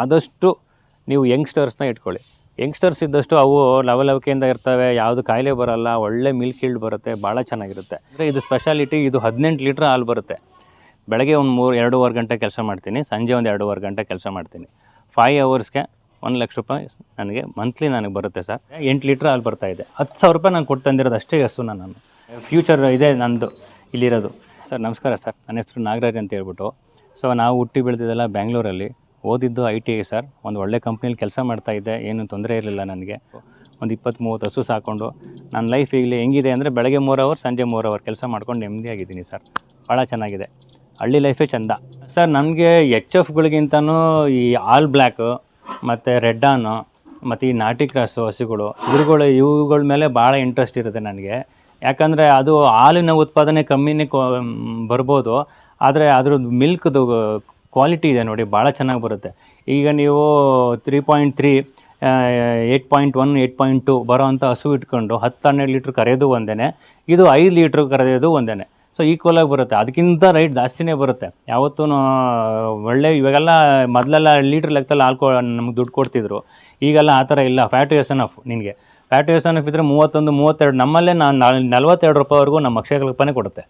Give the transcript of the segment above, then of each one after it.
ಆದಷ್ಟು ನೀವು ಯಂಗ್ಸ್ಟರ್ಸ್ನ ಇಟ್ಕೊಳ್ಳಿ. ಯಂಗ್ಸ್ಟರ್ಸ್ ಇದ್ದಷ್ಟು ಅವು ಲವಲವಿಕೆಯಿಂದ ಇರ್ತವೆ, ಯಾವುದು ಕಾಯಿಲೆ ಬರಲ್ಲ, ಒಳ್ಳೆ ಮಿಲ್ಕ್ ಇಲ್ಡ್ ಬರುತ್ತೆ, ಭಾಳ ಚೆನ್ನಾಗಿರುತ್ತೆ. ಅಂದರೆ ಇದು ಸ್ಪೆಷಾಲಿಟಿ ಇದು ಹದಿನೆಂಟು ಲೀಟ್ರ್ ಹಾಲು ಬರುತ್ತೆ. ಬೆಳಗ್ಗೆ ಒಂದು ಮೂರು, ಎರಡೂವರೆ ಗಂಟೆ ಕೆಲಸ ಮಾಡ್ತೀನಿ, ಸಂಜೆ ಒಂದು ಎರಡೂವರೆ ಗಂಟೆ ಕೆಲಸ ಮಾಡ್ತೀನಿ. ಫೈವ್ ಅವರ್ಸ್ಗೆ ಒಂದು ಲಕ್ಷ ರೂಪಾಯಿ ನನಗೆ ಮಂತ್ಲಿ ನನಗೆ ಬರುತ್ತೆ ಸರ್. ಎಂಟು ಲೀಟ್ರ್ ಹಾಲು ಬರ್ತಾ ಇದೆ. ಹತ್ತು ಸಾವಿರ ರೂಪಾಯಿ ನಾನು ಕೊಟ್ಟು ತಂದಿರೋದು ಅಷ್ಟೇ ಹೆಸರು ನಾನು ಫ್ಯೂಚರ್ ಇದೆ ನಂದು, ಇಲ್ಲಿರೋದು. ಸರ್, ನಮಸ್ಕಾರ ಸರ್. ನನ್ನ ಹೆಸರು ನಾಗರಾಜ್ ಅಂತ ಹೇಳ್ಬಿಟ್ಟು. ಸೊ ನಾವು ಹುಟ್ಟಿ ಬೆಳೆದಿದ್ದೆಲ್ಲ ಬ್ಯಾಂಗ್ಳೂರಲ್ಲಿ ಓದಿದ್ದು ಐ ಟಿ ಐ ಸರ್. ಒಂದು ಒಳ್ಳೆ ಕಂಪ್ನಿಲಿ ಕೆಲಸ ಮಾಡ್ತಾ ಇದ್ದೆ. ಏನು ತೊಂದರೆ ಇರಲಿಲ್ಲ ನನಗೆ. ಒಂದು ಇಪ್ಪತ್ತು ಮೂವತ್ತು ಹಸು ಸಾಕೊಂಡು ನನ್ನ ಲೈಫ್ ಈಗಲೇ ಹೆಂಗಿದೆ ಅಂದರೆ ಬೆಳಗ್ಗೆ ಮೂರು ಅವರ್ ಸಂಜೆ ಮೂರು ಅವರ್ ಕೆಲಸ ಮಾಡ್ಕೊಂಡು ನೆಮ್ಮದಿಯಾಗಿದ್ದೀನಿ ಸರ್. ಭಾಳ ಚೆನ್ನಾಗಿದೆ. ಹಳ್ಳಿ ಲೈಫೇ ಚೆಂದ. ಸರ್, ನನಗೆ ಎಚ್ ಎಫ್ಗಳಿಗಿಂತನೂ ಈ ಆಲ್ ಬ್ಲ್ಯಾಕು ಮತ್ತು ರೆಡ್ ಆನು ಮತ್ತು ಈ ನಾಟಿ ಕ್ರಾಸು ಹಸುಗಳು ಇವುಗಳು ಇವುಗಳ ಮೇಲೆ ಭಾಳ ಇಂಟ್ರೆಸ್ಟ್ ಇರುತ್ತೆ ನನಗೆ. ಯಾಕಂದರೆ ಅದು ಹಾಲಿನ ಉತ್ಪಾದನೆ ಕಮ್ಮಿನೇ ಕೊ ಬರ್ಬೋದು. ಆದರೆ ಅದ್ರದ್ದು ಮಿಲ್ಕ್ದು ಕ್ವಾಲಿಟಿ ಇದೆ ನೋಡಿ, ಭಾಳ ಚೆನ್ನಾಗಿ ಬರುತ್ತೆ. ಈಗ ನೀವು three point three eight point one eight point two ಬರೋ ಅಂಥ ಹಸು ಇಟ್ಕೊಂಡು ಹತ್ತು ಹನ್ನೆರಡು ಲೀಟ್ರ್ ಕರೆಯೋದು ಒಂದೇ ಇದು ಐದು ಲೀಟ್ರ್ ಕರೆಯೋದು ಒಂದೇ ಸೊ ಈಕ್ವಲ್ ಆಗಿ ಬರುತ್ತೆ. ಅದಕ್ಕಿಂತ ರೈಟ್ ಜಾಸ್ತಿನೇ ಬರುತ್ತೆ. ಯಾವತ್ತೂ ಒಳ್ಳೆ ಇವಾಗೆಲ್ಲ ಮೊದಲೆಲ್ಲ ಲೀಟ್ರ್ ಲೆಕ್ಕದಲ್ಲಿ ಹಾಲು ನಮ್ಗೆ ದುಡ್ಡು ಕೊಡ್ತಿದ್ರು. ಈಗೆಲ್ಲ ಆ ಥರ ಇಲ್ಲ. ಫ್ಯಾಟ್ ಎಸ್ ಎನ್ ಎಫ್ ನಿನಗೆ. ಫ್ಯಾಟ್ ಎಸ್ ಎನ್ ಎಫ್ ಇದ್ದರೆ ಮೂವತ್ತೊಂದು, ಮೂವತ್ತೆರಡು ನಮ್ಮಲ್ಲೇ ನಾನು ನಲ್ವತ್ತೆರಡು ರೂಪಾಯಿವರೆಗೂ ನಮ್ಮ ಅಕ್ಷಯ ಕಲ್ಪನೆ ಕೊಡುತ್ತೆ.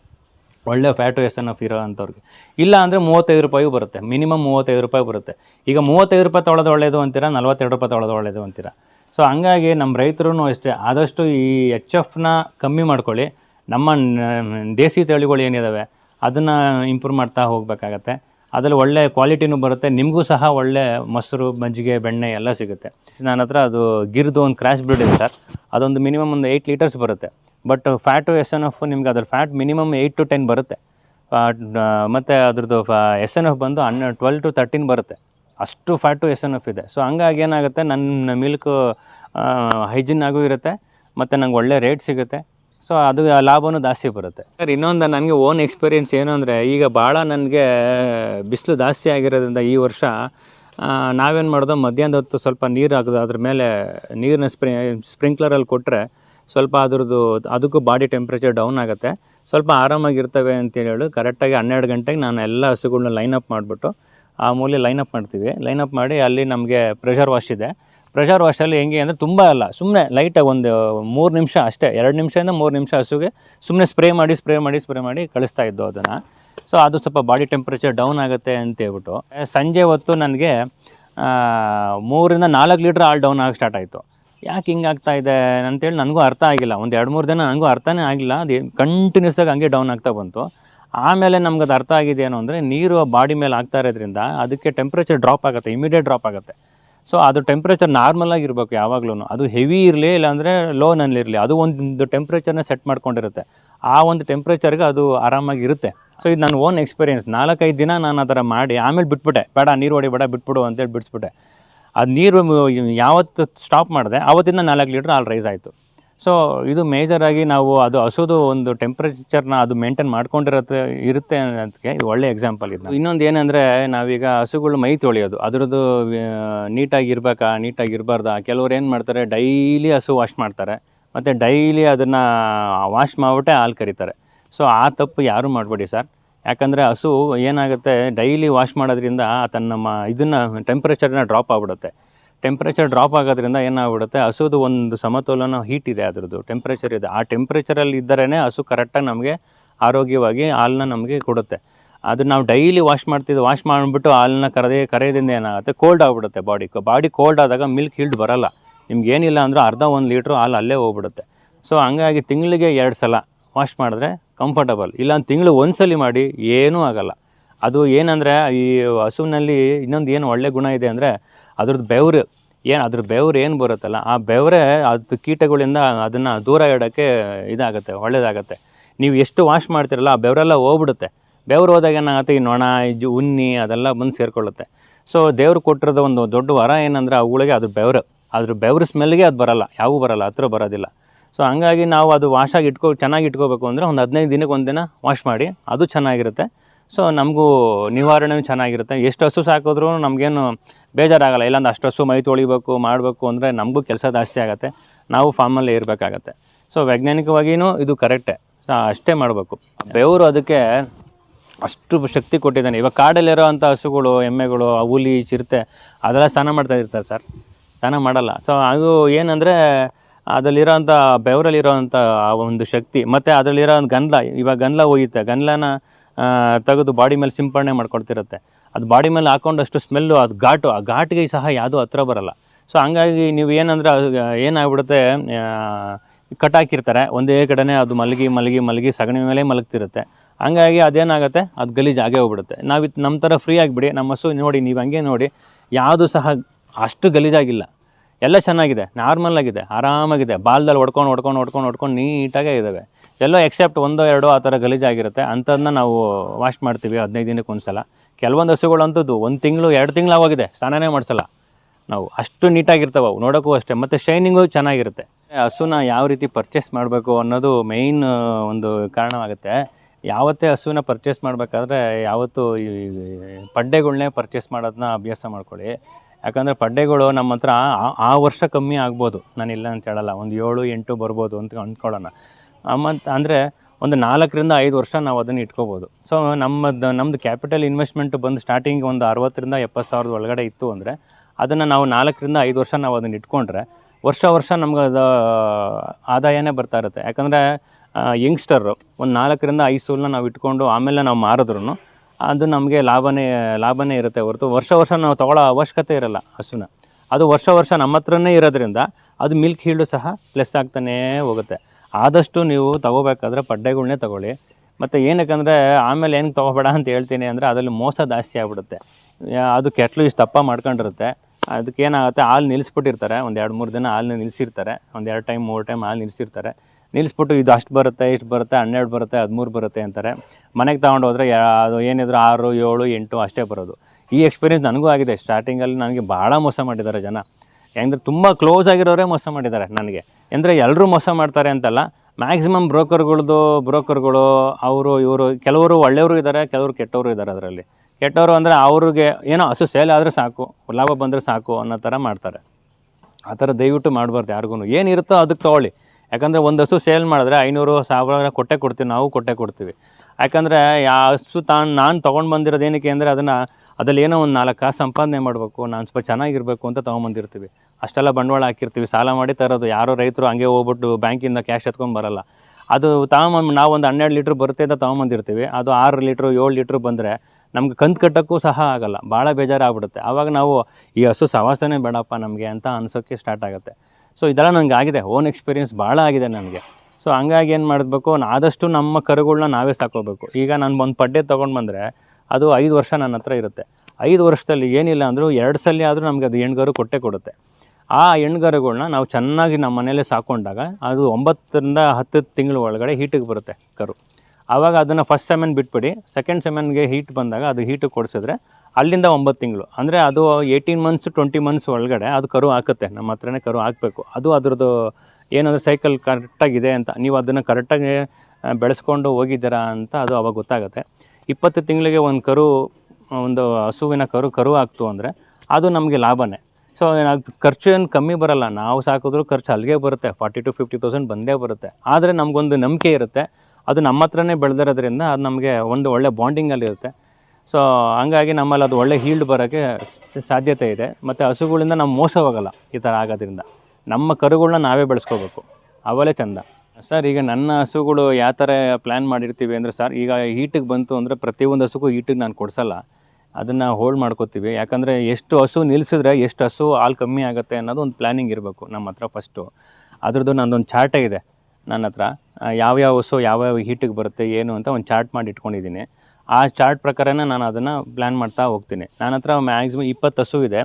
ಒಳ್ಳೆ ಫ್ಯಾಟು ಎಸ್ ಎನ್ ಎಫ್ ಇರೋ ಅಂಥವ್ರಿಗೆ ಇಲ್ಲ ಅಂದರೆ ಮೂವತ್ತೈದು ರೂಪಾಯಿಗೂ ಬರುತ್ತೆ. ಮಿನಿಮಮ್ ಮೂವತ್ತೈದು ರೂಪಾಯಿ ಬರುತ್ತೆ. ಈಗ ಮೂವತ್ತೈದು ರೂಪಾಯಿ ತೊಗೊಳೋದು ಒಳ್ಳೆಯದು ಅಂತೀರಾ? ನಲ್ವತ್ತೆರಡು ರೂಪಾಯಿ ತೊಳೆದು ಒಳ್ಳೆಯದು ಅಂತೀರಾ? ಸೊ ಹಂಗಾಗಿ ನಮ್ಮ ರೈತರು ಅಷ್ಟೇ, ಆದಷ್ಟು ಈ ಎಚ್ ಎಫ್ನ ಕಮ್ಮಿ ಮಾಡ್ಕೊಳ್ಳಿ. ನಮ್ಮ ದೇಸಿ ತಳಿಗಳು ಏನಿದ್ದಾವೆ ಅದನ್ನು ಇಂಪ್ರೂವ್ ಮಾಡ್ತಾ ಹೋಗಬೇಕಾಗತ್ತೆ. ಅದರಲ್ಲಿ ಒಳ್ಳೆ ಕ್ವಾಲಿಟಿನೂ ಬರುತ್ತೆ. ನಿಮಗೂ ಸಹ ಒಳ್ಳೆ ಮೊಸರು, ಮಜ್ಜಿಗೆ, ಬೆಣ್ಣೆ ಎಲ್ಲ ಸಿಗುತ್ತೆ. ನನ್ನ ಹತ್ರ ಅದು ಗಿರ್ದು ಒಂದು ಕ್ರ್ಯಾಶ್ ಬ್ರೀಡ್ ಇದೆ ಸರ್. ಅದೊಂದು ಮಿನಿಮಮ್ ಒಂದು ಏಯ್ಟ್ ಲೀಟರ್ಸ್ ಬರುತ್ತೆ. But fat S N F ನಿಮ್ಗೆ ಅದ್ರ fat minimum eight to ten ಬರುತ್ತೆ. ಮತ್ತು ಅದ್ರದ್ದು ಎಸ್ ಎನ್ ಎಫ್ ಬಂದು ಹನ್ನ ಟ್ವೆಲ್ ಟು ತರ್ಟೀನ್ ಬರುತ್ತೆ. ಅಷ್ಟು ಫ್ಯಾಟು ಎಸ್ ಎನ್ ಎಫ್ ಇದೆ. ಸೊ ಹಂಗಾಗಿ ಏನಾಗುತ್ತೆ, ನನ್ನ ಮಿಲ್ಕ್ ಹೈಜಿನ್ ಆಗೂ ಇರುತ್ತೆ, ಮತ್ತು ನಂಗೆ ಒಳ್ಳೆ ರೇಟ್ ಸಿಗುತ್ತೆ. ಸೊ ಅದು ಲಾಭವೂ ಜಾಸ್ತಿ ಬರುತ್ತೆ. ಸರ್, ಇನ್ನೊಂದು ನನಗೆ ಓನ್ ಎಕ್ಸ್ಪೀರಿಯೆನ್ಸ್ ಏನು ಅಂದರೆ, ಈಗ ಭಾಳ ನನಗೆ ಬಿಸಿಲು ಜಾಸ್ತಿ ಆಗಿರೋದ್ರಿಂದ ಈ ವರ್ಷ ನಾವೇನು ಮಾಡೋದು, ಮಧ್ಯಾಹ್ನದ ಹೊತ್ತು ಸ್ವಲ್ಪ ನೀರು ಹಾಕೋದು, ಅದ್ರ ಮೇಲೆ ನೀರನ್ನ ಸ್ಪ್ರಿ ಸ್ಪ್ರಿಂಕ್ಲರಲ್ಲಿ ಕೊಟ್ಟರೆ ಸ್ವಲ್ಪ ಅದ್ರದ್ದು ಅದಕ್ಕೂ ಬಾಡಿ ಟೆಂಪ್ರೇಚರ್ ಡೌನ್ ಆಗುತ್ತೆ. ಸ್ವಲ್ಪ ಆರಾಮಾಗಿರ್ತವೆ ಅಂತೇಳಿ ಹೇಳಿ. ಕರೆಕ್ಟಾಗಿ ಹನ್ನೆರಡು ಗಂಟೆಗೆ ನಾನು ಎಲ್ಲ ಹಸುಗಳನ್ನ ಲೈನ್ ಅಪ್ ಮಾಡಿಬಿಟ್ಟು, ಆ ಮೂಲೆ ಲೈನ್ ಅಪ್ ಮಾಡ್ತೀವಿ. ಲೈನ್ ಅಪ್ ಮಾಡಿ ಅಲ್ಲಿ ನಮಗೆ ಪ್ರೆಷರ್ ವಾಶ್ ಇದೆ. ಪ್ರೆಷರ್ ವಾಶಲ್ಲಿ ಹೆಂಗೆ ಅಂದರೆ ತುಂಬ ಅಲ್ಲ ಸುಮ್ಮನೆ ಲೈಟಾಗಿ ಒಂದು ಮೂರು ನಿಮಿಷ ಅಷ್ಟೇ, ಎರಡು ನಿಮಿಷದಿಂದ ಮೂರು ನಿಮಿಷ ಹಸುಗೆ ಸುಮ್ಮನೆ ಸ್ಪ್ರೇ ಮಾಡಿ ಸ್ಪ್ರೇ ಮಾಡಿ ಸ್ಪ್ರೇ ಮಾಡಿ ಕಳಿಸ್ತಾ ಇದ್ದು ಅದನ್ನು. ಸೊ ಅದು ಸ್ವಲ್ಪ ಬಾಡಿ ಟೆಂಪ್ರೇಚರ್ ಡೌನ್ ಆಗುತ್ತೆ ಅಂತ ಹೇಳ್ಬಿಟ್ಟು, ಸಂಜೆ ಹೊತ್ತು ನನಗೆ ಮೂರಿಂದ ನಾಲ್ಕು ಲೀಟ್ರ್ ಆಲ್ ಡೌನ್ ಆಗಿ ಸ್ಟಾರ್ಟ್ ಆಯಿತು. ಯಾಕೆ ಹಿಂಗಾಗ್ತಾ ಇದೆ ಅಂತೇಳಿ ನನಗೂ ಅರ್ಥ ಆಗಿಲ್ಲ. ಒಂದು ಎರಡು ಮೂರು ದಿನ ನನಗೂ ಅರ್ಥನೇ ಆಗಿಲ್ಲ. ಅದು ಕಂಟಿನ್ಯೂಸ್ ಆಗಿ ಹಂಗೆ ಡೌನ್ ಆಗ್ತಾ ಬಂತು. ಆಮೇಲೆ ನಮ್ಗೆ ಅದು ಅರ್ಥ ಆಗಿದೆ ಏನು ಅಂದರೆ ನೀರು ಬಾಡಿ ಮೇಲೆ ಆಗ್ತಾ ಇರೋದ್ರಿಂದ ಅದಕ್ಕೆ ಟೆಂಪ್ರೇಚರ್ ಡ್ರಾಪ್ ಆಗುತ್ತೆ ಇಮಿಡಿಯೇಟ್ ಡ್ರಾಪ್ ಆಗುತ್ತೆ. ಸೊ ಅದು ಟೆಂಪ್ರೇಚರ್ ನಾರ್ಮಲ್ ಆಗಿರ್ಬೇಕು ಯಾವಾಗಲೂ ಅದು ಹೆವಿ ಇರಲಿ ಇಲ್ಲಾಂದರೆ ಲೋನಲ್ಲಿ ಇರಲಿ. ಅದು ಒಂದು ಟೆಂಪ್ರೇಚರ್ನ ಸೆಟ್ ಮಾಡ್ಕೊಂಡಿರುತ್ತೆ. ಆ ಒಂದು ಟೆಂಪ್ರೇಚರ್ಗೆ ಅದು ಆರಾಮಾಗಿ ಇರುತ್ತೆ. ಸೊ ಇದು ನನ್ನ ಓನ್ ಎಕ್ಸ್ಪೀರಿಯನ್ಸ್ ನಾಲ್ಕೈದು ದಿನ ನಾನು ಆ ಥರ ಮಾಡಿ, ಆಮೇಲೆ ಬಿಟ್ಬಿಟ್ಟೆ. ಬೇಡ, ನೀರು ಹೊಡಿಬೇಡ ಬಿಟ್ಬಿಡು ಅಂತೇಳಿ ಬಿಡಿಸ್ಬಿಟ್ಟೆ. ಅದು ನೀರು ಯಾವತ್ತು ಸ್ಟಾಪ್ ಮಾಡಿದೆ ಆವತ್ತಿಂದ ನಾಲ್ಕು ಲೀಟ್ರ್ ಹಾಲು ರೈಸ್ ಆಯಿತು. ಸೊ ಇದು ಮೇಜರಾಗಿ ನಾವು ಅದು ಹಸುದು ಒಂದು ಟೆಂಪ್ರೇಚರ್ನ ಅದು ಮೇಂಟೈನ್ ಮಾಡ್ಕೊಂಡಿರತ್ತೆ, ಇರುತ್ತೆ ಅನ್ನೋದಕ್ಕೆ ಇದು ಒಳ್ಳೆ ಎಕ್ಸಾಂಪಲ್ ಇದು. ಇನ್ನೊಂದು ಏನಂದರೆ ನಾವೀಗ ಹಸುಗಳು ಮೈ ತೊಳೆಯೋದು. ಅದರದ್ದು ನೀಟಾಗಿರ್ಬೇಕಾ ನೀಟಾಗಿ ಇರಬಾರ್ದಾ? ಕೆಲವ್ರು ಏನು ಮಾಡ್ತಾರೆ, ಡೈಲಿ ಹಸು ವಾಶ್ ಮಾಡ್ತಾರೆ. ಮತ್ತು ಡೈಲಿ ಅದನ್ನು ವಾಶ್ ಮಾಡಿಬಿಟ್ಟೆ ಹಾಲು ಕರೀತಾರೆ. ಸೊ ಆ ತಪ್ಪು ಯಾರೂ ಮಾಡಬೇಡಿ ಸರ್. ಯಾಕಂದರೆ ಹಸು ಏನಾಗುತ್ತೆ ಡೈಲಿ ವಾಶ್ ಮಾಡೋದ್ರಿಂದ ತನ್ನ ಮ ಇದನ್ನು ಟೆಂಪ್ರೇಚರ್ನ ಡ್ರಾಪ್ ಆಗಿಬಿಡುತ್ತೆ. ಟೆಂಪ್ರೇಚರ್ ಡ್ರಾಪ್ ಆಗೋದ್ರಿಂದ ಏನಾಗ್ಬಿಡುತ್ತೆ, ಹಸುದು ಒಂದು ಸಮತೋಲನ ಹೀಟ್ ಇದೆ ಅದರದ್ದು ಟೆಂಪ್ರೇಚರ್ ಇದೆ. ಆ ಟೆಂಪ್ರೇಚರಲ್ಲಿ ಇದ್ದರೇ ಹಸು ಕರೆಕ್ಟಾಗಿ ನಮಗೆ ಆರೋಗ್ಯವಾಗಿ ಹಾಲನ್ನ ನಮಗೆ ಕೊಡುತ್ತೆ. ಅದು ನಾವು ಡೈಲಿ ವಾಶ್ ಮಾಡ್ತಿದ್ದು ವಾಶ್ ಮಾಡಿಬಿಟ್ಟು ಹಾಲನ್ನ ಕರೆದೇ ಕರೆಯೋದ್ರಿಂದ ಏನಾಗುತ್ತೆ ಕೋಲ್ಡ್ ಆಗಿಬಿಡುತ್ತೆ ಬಾಡಿ ಬಾಡಿ ಕೋಲ್ಡ್ ಆದಾಗ ಮಿಲ್ಕ್ ಹಿಲ್ಡ್ ಬರೋಲ್ಲ. ನಿಮ್ಗೆ ಏನಿಲ್ಲ ಅಂದರೂ ಅರ್ಧ ಒಂದು ಲೀಟ್ರು ಹಾಲು ಅಲ್ಲೇ ಹೋಗ್ಬಿಡುತ್ತೆ. ಸೊ ಹಂಗಾಗಿ ತಿಂಗಳಿಗೆ ಎರಡು ಸಲ ವಾಶ್ ಮಾಡಿದ್ರೆ ಕಂಫರ್ಟಬಲ್ ಇಲ್ಲ ತಿಂಗಳು ಒಂದ್ಸಲಿ ಮಾಡಿ ಏನೂ ಆಗಲ್ಲ. ಅದು ಏನಂದರೆ, ಈ ಹಸುವಿನಲ್ಲಿ ಇನ್ನೊಂದು ಏನು ಒಳ್ಳೆ ಗುಣ ಇದೆ ಅಂದರೆ, ಅದ್ರದ್ದು ಬೆವರು, ಏನು ಅದ್ರ ಬೆವ್ರು ಏನು ಬರುತ್ತಲ್ಲ, ಆ ಬೆವರೇ ಅದು ಕೀಟಗಳಿಂದ ಅದನ್ನು ದೂರ ಇಡೋಕ್ಕೆ ಇದಾಗುತ್ತೆ, ಒಳ್ಳೇದಾಗತ್ತೆ. ನೀವು ಎಷ್ಟು ವಾಶ್ ಮಾಡ್ತಿರಲ್ಲ, ಆ ಬೆವರೆಲ್ಲ ಹೋಗ್ಬಿಡುತ್ತೆ. ಬೆವರು ಹೋದಾಗ ಏನಾಗುತ್ತೆ, ಈ ನೊಣ ಇಜ್ಜು ಉನ್ನಿ ಅದೆಲ್ಲ ಬಂದು ಸೇರ್ಕೊಳ್ಳುತ್ತೆ. ಸೊ ದೇವ್ರು ಕೊಟ್ಟಿರೋದು ಒಂದು ದೊಡ್ಡ ವರ ಏನಂದರೆ, ಅವುಗಳಿಗೆ ಅದು ಬೆವರು. ಅದ್ರ ಬೆವ್ರ ಸ್ಮೆಲ್ಗೆ ಅದು ಬರಲ್ಲ, ಯಾವೂ ಬರಲ್ಲ, ಹತ್ರ ಬರೋದಿಲ್ಲ. ಸೊ ಹಂಗಾಗಿ ನಾವು ಅದು ವಾಶಾಗಿ ಇಟ್ಕೋ, ಚೆನ್ನಾಗಿ ಇಟ್ಕೋಬೇಕು ಅಂದರೆ ಒಂದು ಹದಿನೈದು ದಿನಕ್ಕೆ ಒಂದು ದಿನ ವಾಶ್ ಮಾಡಿ, ಅದು ಚೆನ್ನಾಗಿರುತ್ತೆ. ಸೊ ನಮಗೂ ನಿವಾರಣೆ ಚೆನ್ನಾಗಿರುತ್ತೆ. ಎಷ್ಟು ಹಸು ಸಾಕಿದ್ರೂ ನಮಗೇನು ಬೇಜಾರಾಗಲ್ಲ. ಇಲ್ಲಾಂದ್ರೆ ಅಷ್ಟು ಹಸು ಮೈ ತೊಳಿಬೇಕು, ಮಾಡಬೇಕು ಅಂದರೆ ನಮಗೂ ಕೆಲಸ ಜಾಸ್ತಿ ಆಗುತ್ತೆ. ನಾವು ಫಾರ್ಮಲ್ಲೇ ಇರಬೇಕಾಗತ್ತೆ. ಸೊ ವೈಜ್ಞಾನಿಕವಾಗಿಯೂ ಇದು ಕರೆಕ್ಟೇ. ಅಷ್ಟೇ ಮಾಡಬೇಕು. ಬೆವರು ಅದಕ್ಕೆ ಅಷ್ಟು ಶಕ್ತಿ ಕೊಟ್ಟಿದ್ದಾನೆ. ಇವಾಗ ಕಾಡಲ್ಲಿರೋ ಅಂಥ ಹಸುಗಳು, ಎಮ್ಮೆಗಳು, ಹುಲಿ, ಚಿರತೆ, ಅದೆಲ್ಲ ಸ್ನಾನ ಮಾಡ್ತಾ ಇರ್ತಾರೆ ಸರ್. ಸ್ನಾನ ಮಾಡಲ್ಲ. ಸೊ ಅದು ಏನಂದರೆ ಅದರಲ್ಲಿರೋಂಥ ಬೆವರಲ್ಲಿರೋವಂಥ ಆ ಒಂದು ಶಕ್ತಿ, ಮತ್ತು ಅದರಲ್ಲಿರೋ ಒಂದು ಗಂಧ ಇವಾಗ ಗಂಧ ಒಯ್ಯುತ್ತೆ ಗಂಧನ ತೆಗೆದು ಬಾಡಿ ಮೇಲೆ ಸಿಂಪಡಣೆ ಮಾಡ್ಕೊಳ್ತಿರುತ್ತೆ ಅದು ಬಾಡಿ ಮೇಲೆ ಹಾಕೊಂಡಷ್ಟು ಸ್ಮೆಲ್ಲು ಅದು ಘಾಟು, ಆ ಘಾಟಿಗೆ ಸಹ ಯಾವುದೂ ಹತ್ರ ಬರಲ್ಲ. ಸೊ ಹಂಗಾಗಿ ನೀವು ಏನಂದ್ರೆ ಏನಾಗ್ಬಿಡುತ್ತೆ ಕಟ್ಟಾಕಿರ್ತಾರೆ ಒಂದೇ ಕಡೆನೇ ಅದು ಮಲಗಿ ಮಲಗಿ ಮಲಗಿ ಸಗಣಿ ಮೇಲೆ ಮಲಗ್ತಿರುತ್ತೆ. ಹಂಗಾಗಿ ಅದೇನಾಗುತ್ತೆ, ಅದು ಗಲೀಜು ಆಗೇ ಹೋಗ್ಬಿಡುತ್ತೆ. ನಾವು ನಮ್ಮ ಥರ ಫ್ರೀ ಆಗಿಬಿಡಿ, ನಮ್ಮ ಹಸು ನೋಡಿ, ನೀವು ಹಂಗೆ ನೋಡಿ, ಯಾವುದು ಸಹ ಅಷ್ಟು ಗಲೀಜಾಗಿಲ್ಲ. ಎಲ್ಲ ಚೆನ್ನಾಗಿದೆ ನಾರ್ಮಲ್ ಆಗಿದೆ, ಆರಾಮಾಗಿದೆ. ಬಾಲ್ದಲ್ಲಿ ಹೊಡ್ಕೊಂಡು ಹೊಡ್ಕೊಂಡು ಹೊಡ್ಕೊಂಡು ಹೊಡ್ಕೊಂಡು ನೀಟಾಗೇ ಇದ್ದಾವೆ. ಎಲ್ಲೋ ಎಕ್ಸೆಪ್ಟ್ ಒಂದೋ ಎರಡೋ ಆ ಥರ ಗಲೀಜಾಗಿರುತ್ತೆ. ಅಂಥದನ್ನ ನಾವು ವಾಶ್ ಮಾಡ್ತೀವಿ ಹದಿನೈದು ದಿನಕ್ಕೆ ಒಂದ್ಸಲ. ಕೆಲವೊಂದು ಹಸುಗಳಂಥದ್ದು ಒಂದು ತಿಂಗಳು, ಎರಡು ತಿಂಗಳು ಆಗೋಗಿದೆ. ಸ್ನಾನನೇ ಮಾಡಿಸಲ್ಲ. ನಾವು ಅಷ್ಟು ನೀಟಾಗಿರ್ತವೆ, ಅವು ನೋಡೋಕ್ಕೂ ಅಷ್ಟೇ. ಮತ್ತು ಶೈನಿಂಗು ಚೆನ್ನಾಗಿರುತ್ತೆ. ಹಸುನ ಯಾವ ರೀತಿ ಪರ್ಚೇಸ್ ಮಾಡಬೇಕು ಅನ್ನೋದು ಮೇಯ್ನ್ ಒಂದು ಕಾರಣವಾಗುತ್ತೆ. ಯಾವತ್ತೇ ಹಸುವಿನ ಪರ್ಚೇಸ್ ಮಾಡಬೇಕಾದ್ರೆ ಯಾವತ್ತೂ ಈ ಪಡ್ಡೆಗಳನ್ನೇ ಪರ್ಚೇಸ್ ಮಾಡೋದನ್ನ ಅಭ್ಯಾಸ ಮಾಡ್ಕೊಳ್ಳಿ. ಯಾಕಂದರೆ ಪಡ್ಡೆಗಳು ನಮ್ಮ ಹತ್ರ ಆ- ವರ್ಷ ಕಮ್ಮಿ ಆಗ್ಬೋದು. ಇಲ್ಲ ಅಂತ ಹೇಳಲ್ಲ. ಒಂದು ಏಳು, ಎಂಟು ಬರ್ಬೋದು ಅಂತ ಅಂದ್ಕೊಳ್ಳೋಣ ಮತ್ತು ಅಂದರೆ ಒಂದು ನಾಲ್ಕರಿಂದ ಐದು ವರ್ಷ ನಾವು ಅದನ್ನು ಇಟ್ಕೋಬೋದು. ಸೊ ನಮ್ಮದು ನಮ್ಮದು ಕ್ಯಾಪಿಟಲ್ ಇನ್ವೆಸ್ಟ್ಮೆಂಟ್ ಬಂದು ಸ್ಟಾರ್ಟಿಂಗ್ ಒಂದು ಅರವತ್ತರಿಂದ ಎಪ್ಪತ್ತು ಸಾವಿರದ ಒಳಗಡೆ ಇತ್ತು ಅಂದರೆ ಅದನ್ನು ನಾವು ನಾಲ್ಕರಿಂದ ಐದು ವರ್ಷ ನಾವು ಅದನ್ನು ಇಟ್ಕೊಂಡ್ರೆ ವರ್ಷ ವರ್ಷ ನಮ್ಗೆ ಅದು, ಆದಾಯನೇ ಬರ್ತಾ ಇರುತ್ತೆ. ಯಾಕಂದರೆ ಯಂಗ್ಸ್ಟರು ಒಂದು ನಾಲ್ಕರಿಂದ ಐದು ಸೂಲನ್ನ ನಾವು ಇಟ್ಕೊಂಡು ಆಮೇಲೆ ನಾವು ಮಾರಿದ್ರು ಅದು ನಮಗೆ ಲಾಭನೇ ಲಾಭನೇ ಇರುತ್ತೆ ಹೊರತು ವರ್ಷ ವರ್ಷ ನಾವು ತೊಗೊಳ್ಳೋ ಅವಶ್ಯಕತೆ ಇರಲ್ಲ ಹಸುನ. ಅದು ವರ್ಷ ವರ್ಷ ನಮ್ಮ ಹತ್ರನೇ ಇರೋದ್ರಿಂದ ಅದು ಮಿಲ್ಕ್ ಹೀಲ್ಡು ಸಹ ಪ್ಲಸ್ ಆಗ್ತಾನೇ ಹೋಗುತ್ತೆ. ಆದಷ್ಟು ನೀವು ತಗೋಬೇಕಾದ್ರೆ ಪಡ್ಡೆಗಳನ್ನೇ ತಗೊಳ್ಳಿ. ಮತ್ತು ಏನಕ್ಕಂದರೆ ಆಮೇಲೆ ಏನು ತೊಗೋಬೇಡ ಅಂತ ಹೇಳ್ತೀನಿ ಅಂದರೆ ಅದರಲ್ಲಿ ಮೋಸ ಜಾಸ್ತಿ ಆಗ್ಬಿಡುತ್ತೆ. ಅದು ಕೆಟ್ಲು ಇಷ್ಟು ತಪ್ಪ ಮಾಡ್ಕೊಂಡಿರುತ್ತೆ. ಅದಕ್ಕೆ ಏನಾಗುತ್ತೆ ಹಾಲು ನಿಲ್ಲಿಸ್ಬಿಟ್ಟಿರ್ತಾರೆ ಒಂದು ಎರಡು ಮೂರು ದಿನ ಹಾಲನ್ನ ನಿಲ್ಲಿಸಿರ್ತಾರೆ ಒಂದು ಎರಡು ಟೈಮ್, ಮೂರು ಟೈಮ್ ಹಾಲು ನಿಲ್ಲಿಸಿರ್ತಾರೆ ನಿಲ್ಲಿಸ್ಬಿಟ್ಟು ಇದು ಅಷ್ಟು ಬರುತ್ತೆ, ಇಷ್ಟು ಬರುತ್ತೆ, ಹನ್ನೆರಡು ಬರುತ್ತೆ, ಹದಿಮೂರು ಬರುತ್ತೆ ಅಂತಾರೆ. ಮನೆಗೆ ತೊಗೊಂಡು ಹೋದರೆ ಅದು ಏನಿದ್ರು ಆರು, ಏಳು, ಎಂಟು ಅಷ್ಟೇ ಬರೋದು. ಈ ಎಕ್ಸ್ಪೀರಿಯೆನ್ಸ್ ನನಗೂ ಆಗಿದೆ. ಸ್ಟಾರ್ಟಿಂಗಲ್ಲಿ ನನಗೆ ಭಾಳ ಮೋಸ ಮಾಡಿದ್ದಾರೆ ಜನ. ಹೆಂಗಂದ್ರೆ ತುಂಬ ಕ್ಲೋಸ್ ಆಗಿರೋರೇ ಮೋಸ ಮಾಡಿದ್ದಾರೆ ನನಗೆ. ಅಂದರೆ ಎಲ್ಲರೂ ಮೋಸ ಮಾಡ್ತಾರೆ ಅಂತಲ್ಲ ಮ್ಯಾಕ್ಸಿಮಮ್ ಬ್ರೋಕರ್ಗಳದ್ದು ಬ್ರೋಕರ್ಗಳು, ಅವರು, ಇವರು, ಕೆಲವರು ಒಳ್ಳೆಯವರು ಇದ್ದಾರೆ ಕೆಲವರು ಕೆಟ್ಟವರು ಇದ್ದಾರೆ ಅದರಲ್ಲಿ. ಕೆಟ್ಟವರು ಅಂದರೆ ಅವ್ರಿಗೆ ಏನೋ ಹಸು ಸೇಲ್ ಆದರೆ ಸಾಕು, ಲಾಭ ಬಂದರೆ ಸಾಕು ಅನ್ನೋ ಥರ ಮಾಡ್ತಾರೆ. ಆ ಥರ ದಯವಿಟ್ಟು ಮಾಡಬಾರ್ದು ಯಾರಿಗೂ ಏನಿರುತ್ತೋ ಅದಕ್ಕೆ ತೊಗೊಳ್ಳಿ. ಯಾಕಂದರೆ ಒಂದು ಹಸು ಸೇಲ್ ಮಾಡಿದ್ರೆ ಐನೂರು ಸಾವಿರ ಕೊಟ್ಟೆ ಕೊಡ್ತೀವಿ, ನಾವು ಕೊಟ್ಟೆ ಕೊಡ್ತೀವಿ. ಯಾಕಂದರೆ ಯಾ ಹಸು ತಾನು ನಾನು ತೊಗೊಂಡು ಬಂದಿರೋದು ಏನಕ್ಕೆ ಅಂದರೆ ಅದನ್ನು ಅದರಲ್ಲಿ ಏನೋ ಒಂದು ನಾಲ್ಕು ಕಾಸು ಸಂಪಾದನೆ ಮಾಡಬೇಕು, ನಾನು ಸ್ವಲ್ಪ ಚೆನ್ನಾಗಿರಬೇಕು ಅಂತ ತೊಗೊಂಬಂದಿರ್ತೀವಿ ಅಷ್ಟೆಲ್ಲ ಬಂಡವಾಳ ಹಾಕಿರ್ತೀವಿ, ಸಾಲ ಮಾಡಿ ತರೋದು. ಯಾರೋ ರೈತರು ಹಂಗೆ ಹೋಗ್ಬಿಟ್ಟು ಬ್ಯಾಂಕಿಂದ ಕ್ಯಾಶ್ ಎತ್ಕೊಂಡು ಬರಲ್ಲ. ಅದು ತಗೊಂಬಂದು ನಾವು ಒಂದು ಹನ್ನೆರಡು ಲೀಟ್ರ್ ಬರುತ್ತೆ ಅಂತ ತೊಗೊಂಬಂದಿರ್ತೀವಿ ಅದು ಆರು ಲೀಟ್ರು, ಏಳು ಲೀಟ್ರ್ ಬಂದರೆ ನಮ್ಗೆ ಕಂತು ಕಟ್ಟೋಕ್ಕೂ ಸಹ ಆಗಲ್ಲ. ಭಾಳ ಬೇಜಾರಾಗ್ಬಿಡುತ್ತೆ. ಆವಾಗ ನಾವು, ಈ ಹಸು ಸವಾಸನೆ ಬೇಡಪ್ಪ ನಮಗೆ ಅಂತ ಅನ್ಸೋಕ್ಕೆ ಸ್ಟಾರ್ಟ್ ಆಗುತ್ತೆ. ಸೊ ಇದೆಲ್ಲ ನನಗೆ ಆಗಿದೆ. ಓನ್ ಎಕ್ಸ್ಪೀರಿಯೆನ್ಸ್ ಭಾಳ ಆಗಿದೆ ನನಗೆ. ಸೊ ಹಂಗಾಗಿ ಏನು ಮಾಡಬೇಕು? ಆದಷ್ಟು ನಮ್ಮ ಕರುಗಳನ್ನ ನಾವೇ ಸಾಕೋಬೇಕು ಈಗ ನಾನು ಒಂದು ಪಡ್ಡೆ ತೊಗೊಂಡು ಬಂದರೆ ಅದು ಐದು ವರ್ಷ ನನ್ನ ಹತ್ರ ಇರುತ್ತೆ. ಐದು ವರ್ಷದಲ್ಲಿ ಏನಿಲ್ಲ ಅಂದರೂ ಎರಡು ಸಲ ಆದರೂ ನಮಗೆ ಅದು ಹೆಣ್ಗರು ಕೊಟ್ಟೆ ಕೊಡುತ್ತೆ. ಆ ಹೆಣ್ಗರುಗಳನ್ನ ನಾವು ಚೆನ್ನಾಗಿ ನಮ್ಮ ಮನೇಲೆ ಸಾಕೊಂಡಾಗ ಅದು ಒಂಬತ್ತರಿಂದ ಹತ್ತು ತಿಂಗಳ ಒಳಗಡೆ ಹೀಟಿಗೆ ಬರುತ್ತೆ ಕರು. ಆವಾಗ ಅದನ್ನು ಫಸ್ಟ್ ಸೆಮೆನ್ ಬಿಟ್ಬಿಡಿ. ಸೆಕೆಂಡ್ ಸೆಮೆನ್ಗೆ ಹೀಟ್ ಬಂದಾಗ ಅದು ಹೀಟಿಗೆ ಕೊಡಿಸಿದ್ರೆ ಅಲ್ಲಿಂದ ಒಂಬತ್ತು ತಿಂಗಳು. ಅಂದರೆ ಅದು ಏಯ್ಟೀನ್ ಮಂತ್ಸ್ ಟ್ವೆಂಟಿ ಮಂತ್ಸ್ ಒಳಗಡೆ ಅದು ಕರು ಹಾಕುತ್ತೆ. ನಮ್ಮ ಹತ್ರನೇ ಕರು ಹಾಕಬೇಕು. ಅದು ಅದ್ರದ್ದು ಏನಂದರೆ ಸೈಕಲ್ ಕರೆಕ್ಟಾಗಿದೆ ಅಂತ, ನೀವು ಅದನ್ನು ಕರೆಕ್ಟಾಗಿ ಬೆಳೆಸ್ಕೊಂಡು ಹೋಗಿದ್ದೀರಾ ಅಂತ ಅದು ಅವಾಗ ಗೊತ್ತಾಗುತ್ತೆ. ಇಪ್ಪತ್ತು ತಿಂಗಳಿಗೆ ಒಂದು ಕರು, ಒಂದು ಹಸುವಿನ ಕರು ಕರು ಹಾಕ್ತು ಅಂದರೆ ಅದು ನಮಗೆ ಲಾಭನೇ. ಸೊ ಅದು ಖರ್ಚು ಏನು ಕಮ್ಮಿ ಬರಲ್ಲ. ನಾವು ಸಾಕಿದ್ರು ಖರ್ಚು ಅಲ್ಲಿಗೆ ಬರುತ್ತೆ. ಫಾರ್ಟಿ ಟು ಫಿಫ್ಟಿ ತೌಸಂಡ್ ಬಂದೇ ಬರುತ್ತೆ. ಆದರೆ ನಮಗೊಂದು ನಂಬಿಕೆ ಇರುತ್ತೆ. ಅದು ನಮ್ಮ ಹತ್ರನೇ ಬೆಳೆದಿರೋದ್ರಿಂದ ಅದು ನಮಗೆ ಒಂದು ಒಳ್ಳೆ ಬಾಂಡಿಂಗಲ್ಲಿ ಇರುತ್ತೆ. ಸೊ ಹಂಗಾಗಿ ನಮ್ಮಲ್ಲಿ ಅದು ಒಳ್ಳೆ ಹೀಲ್ಡ್ ಬರೋಕ್ಕೆ ಸಾಧ್ಯತೆ ಇದೆ. ಮತ್ತು ಹಸುಗಳಿಂದ ನಾವು ಮೋಸ ಹೋಗೋಲ್ಲ ಈ ಥರ ಆಗೋದ್ರಿಂದ. ನಮ್ಮ ಕರುಗಳನ್ನ ನಾವೇ ಬೆಳೆಸ್ಕೋಬೇಕು. ಅವಲೇ ಚೆಂದ. ಸರ್, ಈಗ ನನ್ನ ಹಸುಗಳು ಯಾವ ಥರ ಪ್ಲ್ಯಾನ್ ಮಾಡಿರ್ತೀವಿ ಅಂದರೆ ಸರ್, ಈಗ ಹೀಟಿಗೆ ಬಂತು ಅಂದರೆ ಪ್ರತಿಯೊಂದು ಹಸುಗೂ ಹೀಟಿಗೆ ನಾನು ಕೊಡಿಸಲ್ಲ. ಅದನ್ನು ಹೋಲ್ಡ್ ಮಾಡ್ಕೋತೀವಿ. ಯಾಕಂದರೆ ಎಷ್ಟು ಹಸು ನಿಲ್ಲಿಸಿದ್ರೆ ಎಷ್ಟು ಹಸು ಹಾಲು ಕಮ್ಮಿ ಆಗುತ್ತೆ ಅನ್ನೋದು ಒಂದು ಪ್ಲ್ಯಾನಿಂಗ್ ಇರಬೇಕು ನಮ್ಮ ಹತ್ರ ಫಸ್ಟು ಅದ್ರದ್ದು ನಂದೊಂದು ಚಾರ್ಟೇ ಇದೆ. ನನ್ನ ಹತ್ರ. ಯಾವ್ಯಾವ ಹಸು ಯಾವ್ಯಾವ ಹೀಟಿಗೆ ಬರುತ್ತೆ, ಏನು ಅಂತ ಒಂದು ಚಾರ್ಟ್ ಮಾಡಿ ಇಟ್ಕೊಂಡಿದ್ದೀನಿ. ಆ ಚಾರ್ಟ್ ಪ್ರಕಾರನೇ ನಾನು ಅದನ್ನು ಪ್ಲ್ಯಾನ್ ಮಾಡ್ತಾ ಹೋಗ್ತೀನಿ. ನನ್ನ ಹತ್ರ ಮ್ಯಾಕ್ಸಿಮಮ್ ಇಪ್ಪತ್ತು ಹಸು ಇದೆ.